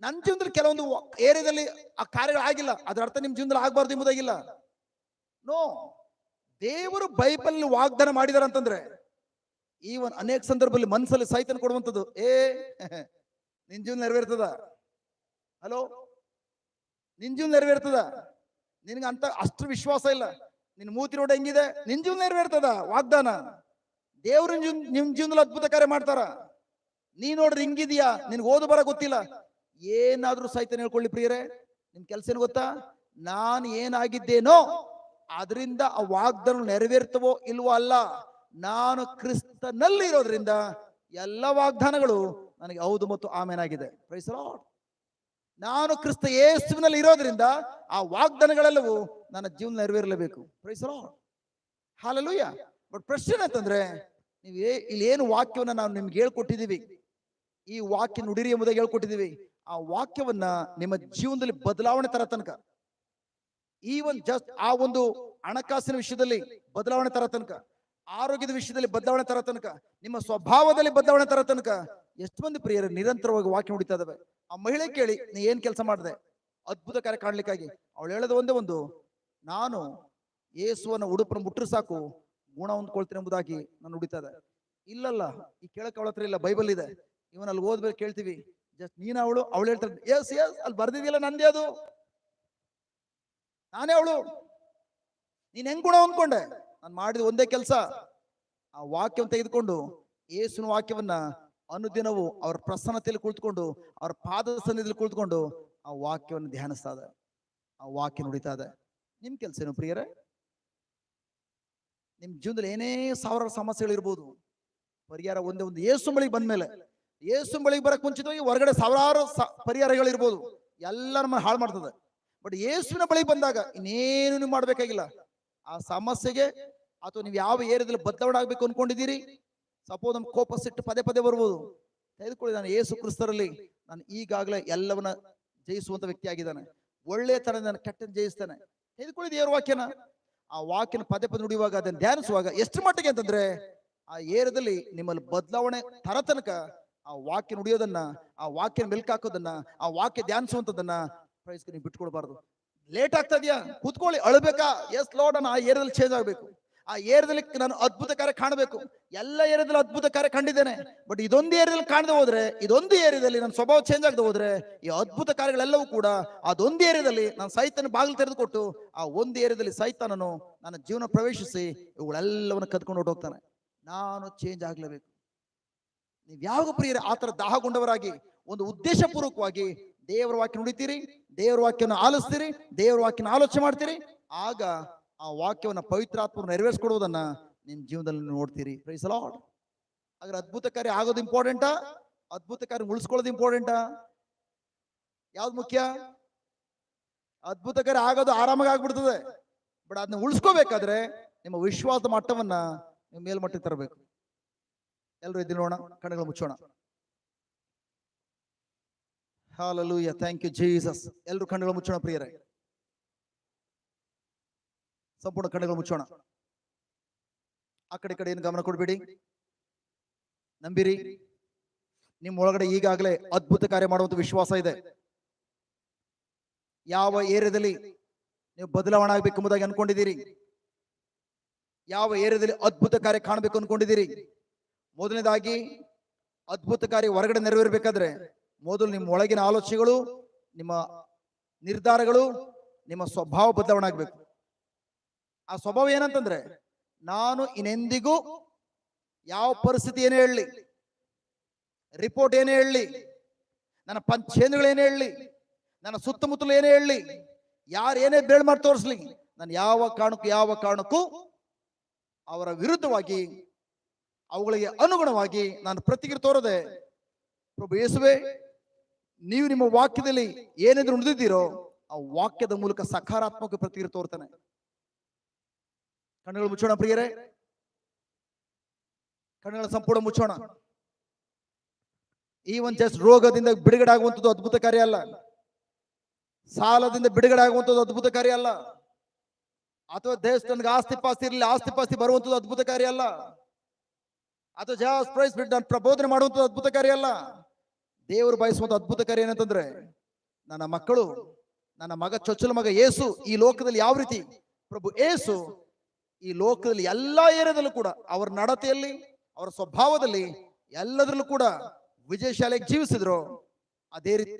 Speaker 1: ನನ್ನ ಜೀವನದಲ್ಲಿ ಕೆಲವೊಂದು ಏರಿಯಾದಲ್ಲಿ ಆ ಕಾರ್ಯಗಳು ಆಗಿಲ್ಲ. ಅದರ ಅರ್ಥ ನಿಮ್ ಜೀವನದಲ್ಲಿ ಆಗ್ಬಾರ್ದು ಎಂಬುದಾಗಿಲ್ಲ. ನೋ ದೇವರು ಬೈಬಲ್ ವಾಗ್ದಾನ ಮಾಡಿದಾರ ಅಂತಂದ್ರೆ, ಈವನ್ ಅನೇಕ ಸಂದರ್ಭದಲ್ಲಿ ಮನಸ್ಸಲ್ಲಿ ಸೈತನ್ ಕೊಡುವಂಥದ್ದು, ಏ, ನಿನ್ ಜೀವನ ನೆರವೇರ್ತದ? ಹಲೋ ನಿನ್ ಜೀವನ ನೆರವೇರ್ತದ? ನಿನ್ಗೆ ಅಂತ ಅಷ್ಟು ವಿಶ್ವಾಸ ಇಲ್ಲ. ನಿನ್ ಮೂತಿ ನೋಡ ಹೆಂಗಿದೆ? ನಿನ್ ಜೀವನ ನೆರವೇರ್ತದ ವಾಗ್ದಾನ? ದೇವ್ರ ನಿಮ್ ಜೀವನದಲ್ಲಿ ಅದ್ಭುತ ಕಾರ್ಯ ಮಾಡ್ತಾರ. ನೀ ನೋಡ್ರಿ ಹಿಂಗಿದ್ಯಾ? ನಿನ್ಗೆ ಓದು ಬರ ಗೊತ್ತಿಲ್ಲ. ಏನಾದ್ರೂ ಸಹಿತ ಹೇಳ್ಕೊಳ್ಳಿ ಪ್ರಿಯರೇ. ನಿನ್ ಕೆಲ್ಸ ಏನು ಗೊತ್ತಾ? ನಾನು ಏನಾಗಿದ್ದೇನೋ ಅದರಿಂದ ಆ ವಾಗ್ದಾನ ನೆರವೇರ್ತವೋ ಇಲ್ವೋ ಅಲ್ಲ, ನಾನು ಕ್ರಿಸ್ತನಲ್ಲಿ ಇರೋದ್ರಿಂದ ಎಲ್ಲ ವಾಗ್ದಾನಗಳು ನನಗೆ ಹೌದು ಮತ್ತು ಆಮೇನಾಗಿದೆ ನಾನು ಕ್ರಿಸ್ತ ಯೇಸುವಿನಲ್ಲಿ ಇರೋದ್ರಿಂದ ಆ ವಾಗ್ದಾನಗಳೆಲ್ಲವೂ ನನ್ನ ಜೀವನ ನೆರವೇರಲೇಬೇಕು. ಹಾಲಲೂಯ ಬಟ್ ಪ್ರಶ್ನೆ ಅಂತಂದ್ರೆ ನೀವು ಇಲ್ಲಿ ಏನು ವಾಕ್ಯವನ್ನ ನಾವು ನಿಮ್ಗೆ ಹೇಳ್ಕೊಟ್ಟಿದೀವಿ ಈ ವಾಕ್ಯ ನುಡಿರಿ ಎಂಬುದಾಗಿ ಹೇಳ್ಕೊಟ್ಟಿದ್ದೀವಿ. ಆ ವಾಕ್ಯವನ್ನ ನಿಮ್ಮ ಜೀವನದಲ್ಲಿ ಬದಲಾವಣೆ ತರ ತನಕ ಈವನ್ ಜಸ್ಟ್ ಆ ಒಂದು ಹಣಕಾಸಿನ ವಿಷಯದಲ್ಲಿ ಬದಲಾವಣೆ ತರ ತನಕ, ಆರೋಗ್ಯದ ವಿಷಯದಲ್ಲಿ ಬದಲಾವಣೆ ತರ ತನಕ, ನಿಮ್ಮ ಸ್ವಭಾವದಲ್ಲಿ ಬದಲಾವಣೆ ತರ ತನಕ ಎಷ್ಟು ಮಂದಿ ಪ್ರಿಯರು ನಿರಂತರವಾಗಿ ವಾಕ್ಯ ನುಡಿತಾ ಇದಾವೆ ಆ ಮಹಿಳೆ ಕೇಳಿ, ನೀ ಏನ್ ಕೆಲಸ ಮಾಡಿದೆ? ಅದ್ಭುತ ಕಾರ್ಯ ಕಾಣ್ಲಿಕ್ಕಾಗಿ ಅವಳು ಹೇಳೋದು ಒಂದೇ ಒಂದು, ನಾನು ಯೇಸುವನ್ನ ಉಡುಪನ್ನು ಮುಟ್ಟರು ಸಾಕು, ಗುಣ ಹೊಂದ್ಕೊಳ್ತೀನಿ ಎಂಬುದಾಗಿ ನಾನು ನುಡಿತಾ ಇದೆ ಇಲ್ಲಲ್ಲ, ಈ ಕೇಳಕ್ ಅವಳ ಹತ್ರ ಇಲ್ಲ, ಬೈಬಲ್ ಇದೆ. ಇವನ್ ಅಲ್ಲಿ ಓದ್ಬೇಕು ಕೇಳ್ತೀವಿ. ಜಸ್ಟ್ ನೀನ ಅವಳು ಅವಳು ಹೇಳ್ತಾರೆ ಎಸ್ ಎಸ್ ಅಲ್ಲಿ ಬರ್ದಿದ್ಯಲ್ಲ ನಂದೇ ಅದು. ನಾನೇ ಅವಳು. ನೀನ್ ಹೆಂಗ್ ಗುಣ ಅಂದ್ಕೊಂಡೆ ನಾನು ಮಾಡಿದ ಒಂದೇ ಕೆಲಸ. ಆ ವಾಕ್ಯವನ್ನು ತೆಗೆದುಕೊಂಡು ಯೇಸುನ ವಾಕ್ಯವನ್ನ ಅನುದಿನವೂ ಅವ್ರ ಪ್ರಸನ್ನತೆಯಲ್ಲಿ ಕುಳಿತುಕೊಂಡು, ಅವ್ರ ಪಾದ ಸನ್ನಿಧಿಯಲ್ಲಿ ಕುಳಿತುಕೊಂಡು ಆ ವಾಕ್ಯವನ್ನು ಧ್ಯಾನಿಸ್ತಾ ಇದೆ. ಆ ವಾಕ್ಯ ನುಡಿತಾ ಇದೆ. ನಿಮ್ ಕೆಲಸ ಏನು ಪ್ರಿಯರೇ? ನಿಮ್ ಜೀವನದಲ್ಲಿ ಏನೇ ಸಾವಿರಾರು ಸಮಸ್ಯೆಗಳು ಇರ್ಬೋದು ಪರಿಹಾರ ಒಂದೇ ಒಂದು ಏಸು ಮಳಿಗೆ ಬಂದ್ಮೇಲೆ ಯೇಸು ಬಳಿಗೆ ಬರಕ್ ಮುಂಚಿತವಾಗಿ ಹೊರಗಡೆ ಸಾವಿರಾರು ಪರಿಹಾರಗಳಿರ್ಬೋದು. ಎಲ್ಲ ನಮ್ಮ ಹಾಳು ಮಾಡ್ತದೆ. ಬಟ್ ಯೇಸುವಿನ ಬಳಿಗೆ ಬಂದಾಗ ಇನ್ನೇನು ನೀವು ಮಾಡ್ಬೇಕಾಗಿಲ್ಲ. ಆ ಸಮಸ್ಯೆಗೆ ಅಥವಾ ನೀವು ಯಾವ ಏರಿಯಾದಲ್ಲಿ ಬದಲಾವಣೆ ಆಗ್ಬೇಕು ಅನ್ಕೊಂಡಿದ್ದೀರಿ? ಸಪೋಸ್ ನಮ್ ಕೋಪ ಸಿಟ್ಟು ಪದೇ ಪದೇ ಬರ್ಬೋದು. ತೆಗೆದುಕೊಳ್ಳಿ, ನಾನು ಏಸು ಕ್ರಿಸ್ತರಲ್ಲಿ ನಾನು ಈಗಾಗಲೇ ಎಲ್ಲವನ್ನ ಜಯಿಸುವಂತ ವ್ಯಕ್ತಿ ಆಗಿದ್ದಾನೆ ಒಳ್ಳೆ ತರ ನಾನು ಕೆಟ್ಟ ಜಯಿಸ್ತಾನೆ. ತೆಗೆದುಕೊಳ್ಳಿ ದೇವರ ವಾಕ್ಯನ. ಆ ವಾಕ್ಯನ ಪದೇ ಪದೇ ನುಡಿಯುವಾಗ ಅದನ್ನು ಧ್ಯಾನಿಸುವಾಗ ಎಷ್ಟು ಮಟ್ಟಿಗೆ ಅಂತಂದ್ರೆ, ಆ ಏರಿಯಾದಲ್ಲಿ ನಿಮ್ಮಲ್ಲಿ ಬದಲಾವಣೆ ತರ ತನಕ ಆ ವಾಕ್ಯ ನುಡಿಯೋದನ್ನ ಆ ವಾಕ್ಯ ಮೆಲ್ಕಾಕೋದನ್ನ ಆ ವಾಕ್ಯ ಧ್ಯಾನಿಸುವಂತದನ್ನ ಪ್ರೈಸ್ಗೆ ನೀವು ಬಿಟ್ಕೊಳ್ಬಾರ್ದು ಲೇಟ್ ಆಗ್ತಾ ಇದೆಯಾ? ಕೂತ್ಕೊಳ್ಳಿ, ಅಳಬೇಕಾ? ಎಸ್ ಲೋಡ್ ನಾನು ಆ ಏರಿಯಾದಲ್ಲಿ ಚೇಂಜ್ ಆಗ್ಬೇಕು. ಆ ಏರಿಯಾದಲ್ಲಿ ನಾನು ಅದ್ಭುತ ಕಾರ್ಯ ಕಾಣಬೇಕು. ಎಲ್ಲ ಏರಿಯಾದಲ್ಲಿ ಅದ್ಭುತ ಕಾರ್ಯ ಕಂಡಿದ್ದೇನೆ. ಬಟ್ ಇದೊಂದು ಏರಿಯಾದಲ್ಲಿ ಕಾಣದೆ ಹೋದ್ರೆ, ಇದೊಂದು ಏರಿಯಾದಲ್ಲಿ ನನ್ನ ಸ್ವಭಾವ ಚೇಂಜ್ ಆಗದೆ ಹೋದ್ರೆ, ಈ ಅದ್ಭುತ ಕಾರ್ಯಗಳೆಲ್ಲವೂ ಕೂಡ ಅದೊಂದು ಏರಿಯಾದಲ್ಲಿ ನಾನು ಸೈತನ ಬಾಗಿಲು ತೆರೆದುಕೊಟ್ಟು, ಆ ಒಂದು ಏರಿಯಾದಲ್ಲಿ ಸೈತಾನನು ನನ್ನ ಜೀವನ ಪ್ರವೇಶಿಸಿ, ಇವುಗಳೆಲ್ಲವನ್ನು ಕದ್ಕೊಂಡು ಹೊರಟೋಗ್ತಾನೆ. ನಾನು ಚೇಂಜ್ ಆಗ್ಲೇಬೇಕು. ನೀವು ಯಾವಾಗ ಪ್ರಿಯರೇ, ಆ ಥರ ದಾಹಗೊಂಡವರಾಗಿ, ಒಂದು ಉದ್ದೇಶಪೂರ್ವಕವಾಗಿ ದೇವರ ವಾಕ್ಯ ನುಡಿತೀರಿ, ದೇವರ ವಾಕ್ಯವನ್ನು ಆಲಿಸ್ತೀರಿ, ದೇವರ ವಾಕ್ಯನ ಆಲೋಚನೆ ಮಾಡ್ತೀರಿ, ಆಗ ಆ ವಾಕ್ಯವನ್ನ ಪವಿತ್ರಾತ್ಮ ನೆರವೇರಿಸ್ಕೊಡುವುದನ್ನ ನಿಮ್ಮ ಜೀವನದಲ್ಲಿ ನೋಡ್ತೀರಿ. ಪ್ರೈಸ್ ಲಾರ್ಡ್ ಹಾಗಾದ್ರೆ ಅದ್ಭುತ ಕಾರ್ಯ ಆಗೋದು ಇಂಪಾರ್ಟೆಂಟಾ ಅದ್ಭುತ ಕಾರ್ಯ ಉಳಿಸ್ಕೊಳ್ಳೋದು ಇಂಪಾರ್ಟೆಂಟಾ ಯಾವ್ದು ಮುಖ್ಯ? ಅದ್ಭುತ ಕಾರ್ಯ ಆಗೋದು ಆರಾಮಾಗಿ ಆಗ್ಬಿಡ್ತದೆ. ಬಟ್ ಅದನ್ನ ಉಳಿಸ್ಕೋಬೇಕಾದ್ರೆ ನಿಮ್ಮ ವಿಶ್ವಾಸದ ಮಟ್ಟವನ್ನ ನೀವು ಮೇಲ್ಮಟ್ಟಿಗೆ ತರಬೇಕು. ಎಲ್ಲರೂ ಇದ್ದೀನಿ ನೋಡೋಣ, ಕಣ್ಣುಗಳು ಮುಚ್ಚೋಣ. ಹಾಲಲೂಯ ಥ್ಯಾಂಕ್ ಯು ಜೀಸಸ್ ಎಲ್ಲರೂ ಕಣ್ಣುಗಳು ಮುಚ್ಚೋಣ ಪ್ರಿಯರೇ. ಸಂಪೂರ್ಣ ಕಣ್ಣುಗಳು ಮುಚ್ಚೋಣ. ಆ ಕಡೆ ಕಡೆ ಏನು ಗಮನ ಕೊಡ್ಬೇಡಿ. ನಂಬಿರಿ. ನಿಮ್ಮ ಒಳಗಡೆ ಈಗಾಗಲೇ ಅದ್ಭುತ ಕಾರ್ಯ ಮಾಡುವಂತ ವಿಶ್ವಾಸ ಇದೆ. ಯಾವ ಏರಿಯಾದಲ್ಲಿ ನೀವು ಬದಲಾವಣೆ ಆಗ್ಬೇಕು ಎಂಬುದಾಗಿ ಅನ್ಕೊಂಡಿದ್ದೀರಿ? ಯಾವ ಏರಿಯಾದಲ್ಲಿ ಅದ್ಭುತ ಕಾರ್ಯ ಕಾಣಬೇಕು ಅನ್ಕೊಂಡಿದ್ದೀರಿ? ಮೊದಲನೇದಾಗಿ ಅದ್ಭುತ ಕಾರ್ಯ ಹೊರಗಡೆ ನೆರವೇರಬೇಕಾದ್ರೆ ಮೊದಲು ನಿಮ್ಮ ಒಳಗಿನ ಆಲೋಚನೆಗಳು, ನಿಮ್ಮ ನಿರ್ಧಾರಗಳು, ನಿಮ್ಮ ಸ್ವಭಾವ ಬದಲಾವಣೆ ಆಗ್ಬೇಕು ಆ ಸ್ವಭಾವ ಏನಂತಂದ್ರೆ ನಾನು ಇನ್ನೆಂದಿಗೂ ಯಾವ ಪರಿಸ್ಥಿತಿ ಏನೇ ಹೇಳಲಿ ರಿಪೋರ್ಟ್ ಏನೇ ಹೇಳಲಿ, ನನ್ನ ಪಂಚೇಂದ್ರಗಳು ಏನೇ ಹೇಳಲಿ, ನನ್ನ ಸುತ್ತಮುತ್ತಲು ಏನೇ ಹೇಳಲಿ, ಯಾರು ಏನೇ ಬೇಡ ಮಾಡಿ ತೋರಿಸ್ಲಿ, ನಾನು ಯಾವ ಕಾರಣಕ್ಕೂ ಯಾವ ಕಾರಣಕ್ಕೂ ಅವರ ವಿರುದ್ಧವಾಗಿ ಅವುಗಳಿಗೆ ಅನುಗುಣವಾಗಿ ನಾನು ಪ್ರತಿಕ್ರಿಯೆ ತೋರದೆ, ಪ್ರಭು ಯೇಸುವೆ, ನೀವು ನಿಮ್ಮ ವಾಕ್ಯದಲ್ಲಿ ಏನೆಂದ್ರೆ ನುಡಿದಿದ್ದೀರೋ, ಆ ವಾಕ್ಯದ ಮೂಲಕ ಸಕಾರಾತ್ಮಕ ಪ್ರತಿಕ್ರಿಯೆ ತೋರ್ತಾನೆ. ಕಣ್ಣುಗಳು ಮುಚ್ಚೋಣ ಪ್ರಿಯರೇ. ಕಣ್ಣುಗಳ ಸಂಪೂರ್ಣ ಮುಚ್ಚೋಣ. ಈ ಒಂದು ಜಸ್ಟ್ ರೋಗದಿಂದ ಬಿಡುಗಡೆ ಆಗುವಂಥದ್ದು ಅದ್ಭುತ ಕಾರ್ಯ ಅಲ್ಲ. ಸಾಲದಿಂದ ಬಿಡುಗಡೆ ಆಗುವಂಥದ್ದು ಅದ್ಭುತ ಕಾರ್ಯ ಅಲ್ಲ. ಅಥವಾ ದೇವಸ್ಥಾನಕ್ಕೆ ಆಸ್ತಿ ಪಾಸ್ತಿ ಇರಲಿ ಆಸ್ತಿ ಪಾಸ್ತಿ ಬರುವಂಥದ್ದು ಅದ್ಭುತ ಕಾರ್ಯ ಅಲ್ಲ. ಅಥವಾ ಜಾಸ್ ಪ್ರೈಸ್ ಬಿಟ್ಟು ನಾನು ಪ್ರಬೋಧನೆ ಮಾಡುವಂತ ಅದ್ಭುತ ಕಾರ್ಯ ಅಲ್ಲ. ದೇವರು ಬಯಸುವಂತ ಅದ್ಭುತ ಕಾರ್ಯ ಏನಂತಂದ್ರೆ, ನನ್ನ ಮಕ್ಕಳು, ನನ್ನ ಮಗ ಚೊಚ್ಚಲ ಮಗ ಏಸು ಈ ಲೋಕದಲ್ಲಿ ಯಾವ ರೀತಿ? ಪ್ರಭು ಏಸು ಈ ಲೋಕದಲ್ಲಿ ಎಲ್ಲಾ ಏರಿಯಾದಲ್ಲೂ ಕೂಡ, ಅವರ ನಡತೆಯಲ್ಲಿ, ಅವರ ಸ್ವಭಾವದಲ್ಲಿ ಎಲ್ಲದರಲ್ಲೂ ಕೂಡ ವಿಜಯಶಾಲಿಯಾಗಿ ಜೀವಿಸಿದ್ರು. ಅದೇ ರೀತಿ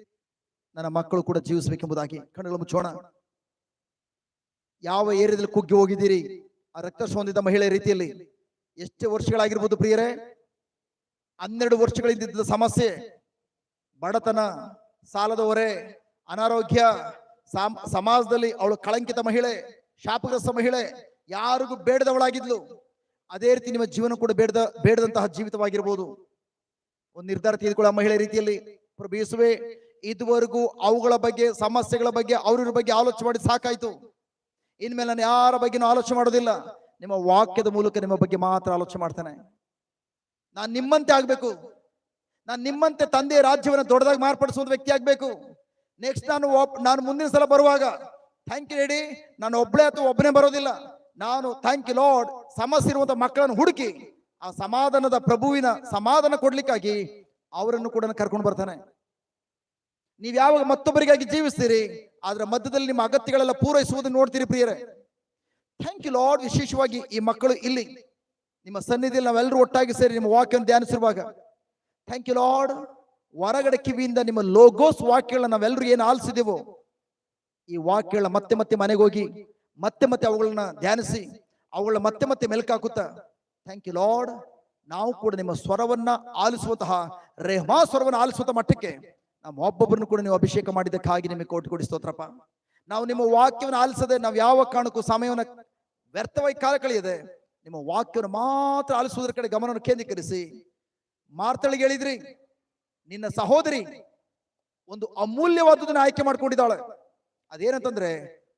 Speaker 1: ನನ್ನ ಮಕ್ಕಳು ಕೂಡ ಜೀವಿಸಬೇಕೆಂಬುದಾಗಿ ಕಣ್ಣುಗಳು ಮುಚ್ಚೋಣ ಯಾವ ಏರಿಯಾದಲ್ಲಿ ಕುಗ್ಗಿ ಹೋಗಿದ್ದೀರಿ? ಆ ರಕ್ತ ಹೊಂದಿದ್ದ ಮಹಿಳೆ ರೀತಿಯಲ್ಲಿ. ಎಷ್ಟು ವರ್ಷಗಳಾಗಿರ್ಬೋದು ಪ್ರಿಯರೇ? ಹನ್ನೆರಡು ವರ್ಷಗಳಿಂದ ಸಮಸ್ಯೆ, ಬಡತನ, ಸಾಲದ ಹೊರೆ, ಅನಾರೋಗ್ಯ, ಸಾಮ್- ಸಮಾಜದಲ್ಲಿ ಅವಳು ಕಳಂಕಿತ ಮಹಿಳೆ, ಶಾಪಗ್ರಸ್ತ ಮಹಿಳೆ, ಯಾರಿಗೂ ಬೇಡದವಳಾಗಿದ್ಲು. ಅದೇ ರೀತಿ ನಿಮ್ಮ ಜೀವನ ಕೂಡ ಬೇಡದ, ಬೇಡದಂತಹ ಜೀವಿತವಾಗಿರ್ಬೋದು. ಒಂದು ನಿರ್ಧಾರ ತೆಗೆದುಕೊಳ್ಳ ಮಹಿಳೆ ರೀತಿಯಲ್ಲಿ ಪ್ರಭು ಯೇಸುವೆ, ಇದುವರೆಗೂ ಅವುಗಳ ಬಗ್ಗೆ, ಸಮಸ್ಯೆಗಳ ಬಗ್ಗೆ ಅವ್ರ ಬಗ್ಗೆ ಆಲೋಚನೆ ಮಾಡಿ ಸಾಕಾಯ್ತು. ಇನ್ಮೇಲೆ ನಾನು ಯಾರ ಬಗ್ಗೆನೂ ಆಲೋಚನೆ ಮಾಡೋದಿಲ್ಲ. ನಿಮ್ಮ ವಾಕ್ಯದ ಮೂಲಕ ನಿಮ್ಮ ಬಗ್ಗೆ ಮಾತ್ರ ಆಲೋಚನೆ ಮಾಡ್ತಾನೆ. ನಾನು ನಿಮ್ಮಂತೆ ಆಗ್ಬೇಕು. ನಾನು ನಿಮ್ಮಂತೆ ತಂದೆ ರಾಜ್ಯವನ್ನು ದೊಡ್ಡದಾಗಿ ಮಾರ್ಪಡಿಸುವಂತ ವ್ಯಕ್ತಿ ಆಗ್ಬೇಕು. ನೆಕ್ಸ್ಟ್ ನಾನು ನಾನು ಮುಂದಿನ ಸಲ ಬರುವಾಗ ಥ್ಯಾಂಕ್ ಯು ರೆಡಿ ನಾನು ಒಬ್ಬಳೇ ಅಥವಾ ಒಬ್ಬನೇ ಬರೋದಿಲ್ಲ. ನಾನು ಥ್ಯಾಂಕ್ ಯು ಲಾರ್ಡ್ ಸಮಸ್ಯೆ ಇರುವಂತ ಮಕ್ಕಳನ್ನು ಹುಡುಕಿ, ಆ ಸಮಾಧಾನದ ಪ್ರಭುವಿನ ಸಮಾಧಾನ ಕೊಡ್ಲಿಕ್ಕಾಗಿ ಅವರನ್ನು ಕೂಡ ಕರ್ಕೊಂಡು ಬರ್ತಾನೆ. ನೀವು ಯಾವಾಗ ಮತ್ತೊಬ್ಬರಿಗಾಗಿ ಜೀವಿಸ್ತೀರಿ, ಅದರ ಮಧ್ಯದಲ್ಲಿ ನಿಮ್ಮ ಅಗತ್ಯಗಳೆಲ್ಲ ಪೂರೈಸುವುದನ್ನು ನೋಡ್ತೀರಿ ಪ್ರಿಯರೇ. ಥ್ಯಾಂಕ್ ಯು ಲಾರ್ಡ್ ವಿಶೇಷವಾಗಿ ಈ ಮಕ್ಕಳು ಇಲ್ಲಿ. ನಿಮ್ಮ ಸನ್ನಿಧಿಯಲ್ಲಿ ನಾವೆಲ್ಲರೂ ಒಟ್ಟಾಗಿ ಸೇರಿ ನಿಮ್ಮ ವಾಕ್ಯವನ್ನು ಧ್ಯಾನಿಸಿರುವಾಗ. ಥ್ಯಾಂಕ್ ಯು ಲಾರ್ಡ್ ಹೊರಗಡೆ ಕಿವಿಯಿಂದ ನಿಮ್ಮ ಲೋಗೋಸ್ ವಾಕ್ಯಗಳನ್ನ ನಾವೆಲ್ಲರೂ ಏನು ಆಲಿಸಿದೆವು, ಈ ವಾಕ್ಯಗಳ ಮತ್ತೆ ಮತ್ತೆ ಮನೆಗೆ ಹೋಗಿ, ಮತ್ತೆ ಮತ್ತೆ ಅವುಗಳನ್ನ ಧ್ಯಾನಿಸಿ ಅವುಗಳ ಮತ್ತೆ ಮತ್ತೆ ಮೆಲ್ಕಾಕುತ್ತಾ. ಥ್ಯಾಂಕ್ ಯು ಲಾರ್ಡ್ ನಾವು ಕೂಡ ನಿಮ್ಮ ಸ್ವರವನ್ನ ಆಲಿಸುವಂತಹ, ರೆಹಮಾ ಸ್ವರವನ್ನು ಆಲಿಸುವಂತ ಮಟ್ಟಕ್ಕೆ ನಮ್ಮ ಒಬ್ಬೊಬ್ಬರನ್ನು ಕೂಡ ನೀವು ಅಭಿಷೇಕ ಮಾಡಿದ್ದಕ್ಕಾಗಿ ನಿಮಗೆ ಕೋಟಿ ಕೊಡಿ ಸ್ತೋತ್ರಪ್ಪ. ನಾವು ನಿಮ್ಮ ವಾಕ್ಯವನ್ನು ಆಲಿಸದೆ ನಾವು ಯಾವ ಕಾರಣಕ್ಕೂ ಸಮಯವನ್ನು ವ್ಯರ್ಥವಾಗಿ ಕಾಲ ಕಳೆಯದೆ ನಿಮ್ಮ ವಾಕ್ಯವನ್ನು ಮಾತ್ರ ಆಲಿಸುವುದರ ಕಡೆ ಗಮನವನ್ನು ಕೇಂದ್ರೀಕರಿಸಿ. ಮಾರ್ತಳಿಗೆ ಹೇಳಿದ್ರಿ, ನಿನ್ನ ಸಹೋದರಿ ಒಂದು ಅಮೂಲ್ಯವಾದದನ್ನು ಆಯ್ಕೆ ಮಾಡ್ಕೊಂಡಿದ್ದಾಳೆ. ಅದೇನಂತಂದ್ರೆ,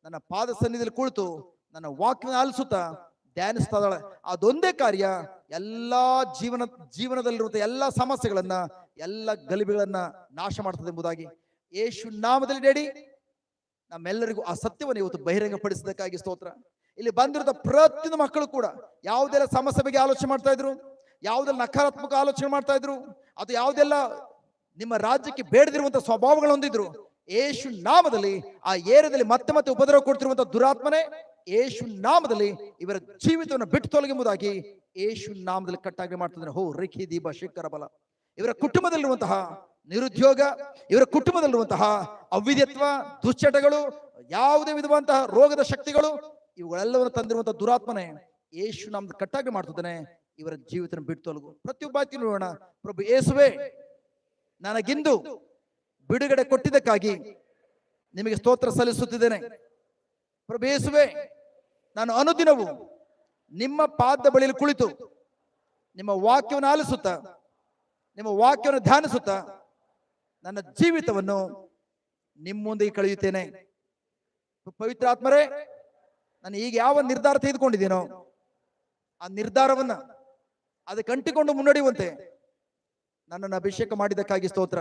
Speaker 1: ನನ್ನ ಪಾದ ಸನ್ನಿಧಿಯಲ್ಲಿ ಕುಳಿತು ನನ್ನ ವಾಕ್ಯನ ಆಲಿಸುತ್ತಾ ಧ್ಯಾನಿಸ್ತಾ ಇದ್ದಾಳೆ. ಅದೊಂದೇ ಕಾರ್ಯ ಎಲ್ಲಾ ಜೀವನ, ಜೀವನದಲ್ಲಿರುವಂತಹ ಎಲ್ಲಾ ಸಮಸ್ಯೆಗಳನ್ನ, ಎಲ್ಲ ಗಲಿಬಿಗಳನ್ನ ನಾಶ ಮಾಡ್ತದೆ ಎಂಬುದಾಗಿ. ಯೇಸು ನಾಮದಲ್ಲಿ ಡೇಡಿ ನಮ್ಮೆಲ್ಲರಿಗೂ ಆ ಸತ್ಯವನ್ನು ಇವತ್ತು ಬಹಿರಂಗಪಡಿಸದಕ್ಕಾಗಿ ಸ್ತೋತ್ರ. ಇಲ್ಲಿ ಬಂದಿರುವ ಪ್ರತಿಯೊಂದು ಮಕ್ಕಳು ಕೂಡ ಯಾವುದೆಲ್ಲ ಸಮಸ್ಯೆ ಬಗ್ಗೆ ಆಲೋಚನೆ ಮಾಡ್ತಾ ಇದ್ರು? ಯಾವುದೆಲ್ಲ ನಕಾರಾತ್ಮಕ ಆಲೋಚನೆ ಮಾಡ್ತಾ ಇದ್ರು? ಅದು ಯಾವುದೆಲ್ಲ ನಿಮ್ಮ ರಾಜ್ಯಕ್ಕೆ ಬೇಡದಿರುವಂತಹ ಸ್ವಭಾವಗಳು ಹೊಂದಿದ್ರು? ಯೇಸು ನಾಮದಲ್ಲಿ ಆ ಏರಿಯಾದಲ್ಲಿ ಮತ್ತೆ ಮತ್ತೆ ಉಪದ್ರವ ಕೊಡ್ತಿರುವಂತಹ ದುರಾತ್ಮನೆ ಯೇಸು ನಾಮದಲ್ಲಿ ಇವರ ಜೀವಿತವನ್ನು ಬಿಟ್ಟು ತೊಲಗಿಂಬುದಾಗಿ ಯೇಸು ನಾಮದಲ್ಲಿ ಕಟ್ಟಾಗಿ ಮಾಡ್ತಿದ್ರು ಹೋ, ರಿಖಿ ದೀಪ ಶಿಖರ ಬಲ. ಇವರ ಕುಟುಂಬದಲ್ಲಿರುವಂತಹ ನಿರುದ್ಯೋಗ, ಇವರ ಕುಟುಂಬದಲ್ಲಿರುವಂತಹ ಅವಿದ್ಯತ್ವ ದುಶ್ಚಟಗಳು, ಯಾವುದೇ ವಿಧವಂತಹ ರೋಗದ ಶಕ್ತಿಗಳು ಇವುಗಳೆಲ್ಲವನ್ನು ತಂದಿರುವಂತಹ ದುರಾತ್ಮನೆ ಯೇಸು ನಮ್ದು ಕಟ್ಟಾಗಿ ಮಾಡ್ತಿದ್ದಾನೆ, ಇವರ ಜೀವಿತ ಬಿಟ್ಟು ತೊಲಗು. ಪ್ರತಿಯೊಬ್ಬ ನೋಡೋಣ. ಪ್ರಭು ಏಸುವೆ ನನಗಿಂದು ಬಿಡುಗಡೆ ಕೊಟ್ಟಿದ್ದಕ್ಕಾಗಿ ನಿಮಗೆ ಸ್ತೋತ್ರ ಸಲ್ಲಿಸುತ್ತಿದ್ದೇನೆ. ಪ್ರಭು ಯೇಸುವೆ, ನಾನು ಅನುದಿನವು ನಿಮ್ಮ ಪಾದ ಬಳಿಯಲ್ಲಿ ಕುಳಿತು ನಿಮ್ಮ ವಾಕ್ಯವನ್ನು ಆಲಿಸುತ್ತ, ನಿಮ್ಮ ವಾಕ್ಯವನ್ನು ಧ್ಯಾನಿಸುತ್ತಾ ನನ್ನ ಜೀವಿತವನ್ನು ನಿಮ್ಮ ಮುಂದೆ ಕಳೆಯುತ್ತೇನೆ. ಪವಿತ್ರ ಆತ್ಮರೇ ನಾನು ಈಗ ಯಾವ ನಿರ್ಧಾರ ತೆಗೆದುಕೊಂಡಿದ್ದೀನೋ ಆ ನಿರ್ಧಾರವನ್ನ ಅದು ಕಂಟಿಕೊಂಡು ಮುನ್ನಡೆಯುವಂತೆ ನನ್ನನ್ನು ಅಭಿಷೇಕ ಮಾಡಿದ್ದಕ್ಕಾಗಿ ಸ್ತೋತ್ರ.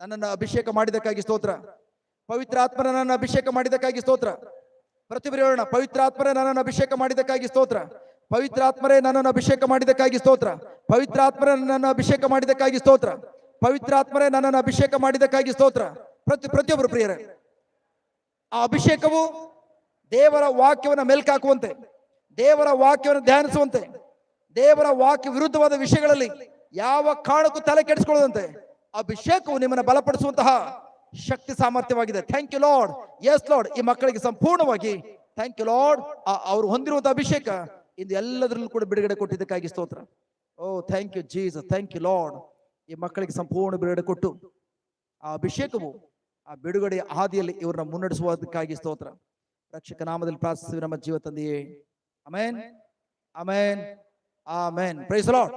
Speaker 1: ನನ್ನನ್ನು ಅಭಿಷೇಕ ಮಾಡಿದ್ದಕ್ಕಾಗಿ ಸ್ತೋತ್ರ. ಪವಿತ್ರ ಆತ್ಮನ ನನ್ನ ಅಭಿಷೇಕ ಮಾಡಿದ್ದಕ್ಕಾಗಿ ಸ್ತೋತ್ರ. ಪ್ರತಿಭೆ ಹೇಳೋಣ ಪವಿತ್ರ ಆತ್ಮರೇ ನನ್ನನ್ನು ಅಭಿಷೇಕ ಮಾಡಿದಕ್ಕಾಗಿ ಸ್ತೋತ್ರ. ಪವಿತ್ರ ಆತ್ಮರೇ ನನ್ನನ್ನು ಅಭಿಷೇಕ ಮಾಡಿದ್ದಕ್ಕಾಗಿ ಸ್ತೋತ್ರ. ಪವಿತ್ರ ಆತ್ಮರೇ ನನ್ನನ್ನು ಅಭಿಷೇಕ ಮಾಡಿದ್ದಕ್ಕಾಗಿ ಸ್ತೋತ್ರ. ಪವಿತ್ರ ಆತ್ಮರೇ ನನ್ನನ್ನು ಅಭಿಷೇಕ ಮಾಡಿದ್ದಕ್ಕಾಗಿ ಸ್ತೋತ್ರ. ಪ್ರತಿ ಪ್ರತಿಯೊಬ್ಬರು ಪ್ರಿಯರೇ, ಆ ಅಭಿಷೇಕವು ದೇವರ ವಾಕ್ಯವನ್ನು ಮೇಲ್ಕಾಕುವಂತೆ, ದೇವರ ವಾಕ್ಯವನ್ನು ಧ್ಯಾನಿಸುವಂತೆ, ದೇವರ ವಾಕ್ಯ ವಿರುದ್ಧವಾದ ವಿಷಯಗಳಲ್ಲಿ ಯಾವ ಕಾರಣಕ್ಕೂ ತಲೆ ಕೆಡಿಸಿಕೊಳ್ಳುವಂತೆ ಅಭಿಷೇಕವು ನಿಮ್ಮನ್ನು ಬಲಪಡಿಸುವಂತಹ ಶಕ್ತಿ ಸಾಮರ್ಥ್ಯವಾಗಿದೆ. Thank you Lord yes Lord ಈ ಮಕ್ಕಳಿಗೆ ಸಂಪೂರ್ಣವಾಗಿ ಥ್ಯಾಂಕ್ ಯು ಲಾರ್ಡ್ ಅವರು ಹೊಂದಿರುವಂತಹ ಅಭಿಷೇಕ ಇಂದು ಎಲ್ಲದರಲ್ಲೂ ಕೂಡ ಬಿಡುಗಡೆ ಕೊಟ್ಟಿದ್ದಕ್ಕಾಗಿ ಸ್ತೋತ್ರ. ಓ thank you Jesus thank you Lord ಈ ಮಕ್ಕಳಿಗೆ ಸಂಪೂರ್ಣ ಬಿಡುಗಡೆ ಕೊಟ್ಟು ಆ ಅಭಿಷೇಕವು ಆ ಬಿಡುಗಡೆಯ ಹಾದಿಯಲ್ಲಿ ಇವರನ್ನ ಮುನ್ನಡೆಸುವುದಕ್ಕಾಗಿ ಸ್ತೋತ್ರ. ರಕ್ಷಕ ನಾಮದಲ್ಲಿ ಪ್ರಾರ್ಥಿಸುವ ನಮ್ಮ ಜೀವ ತಂದೆಯೇ amen amen amen praise Lord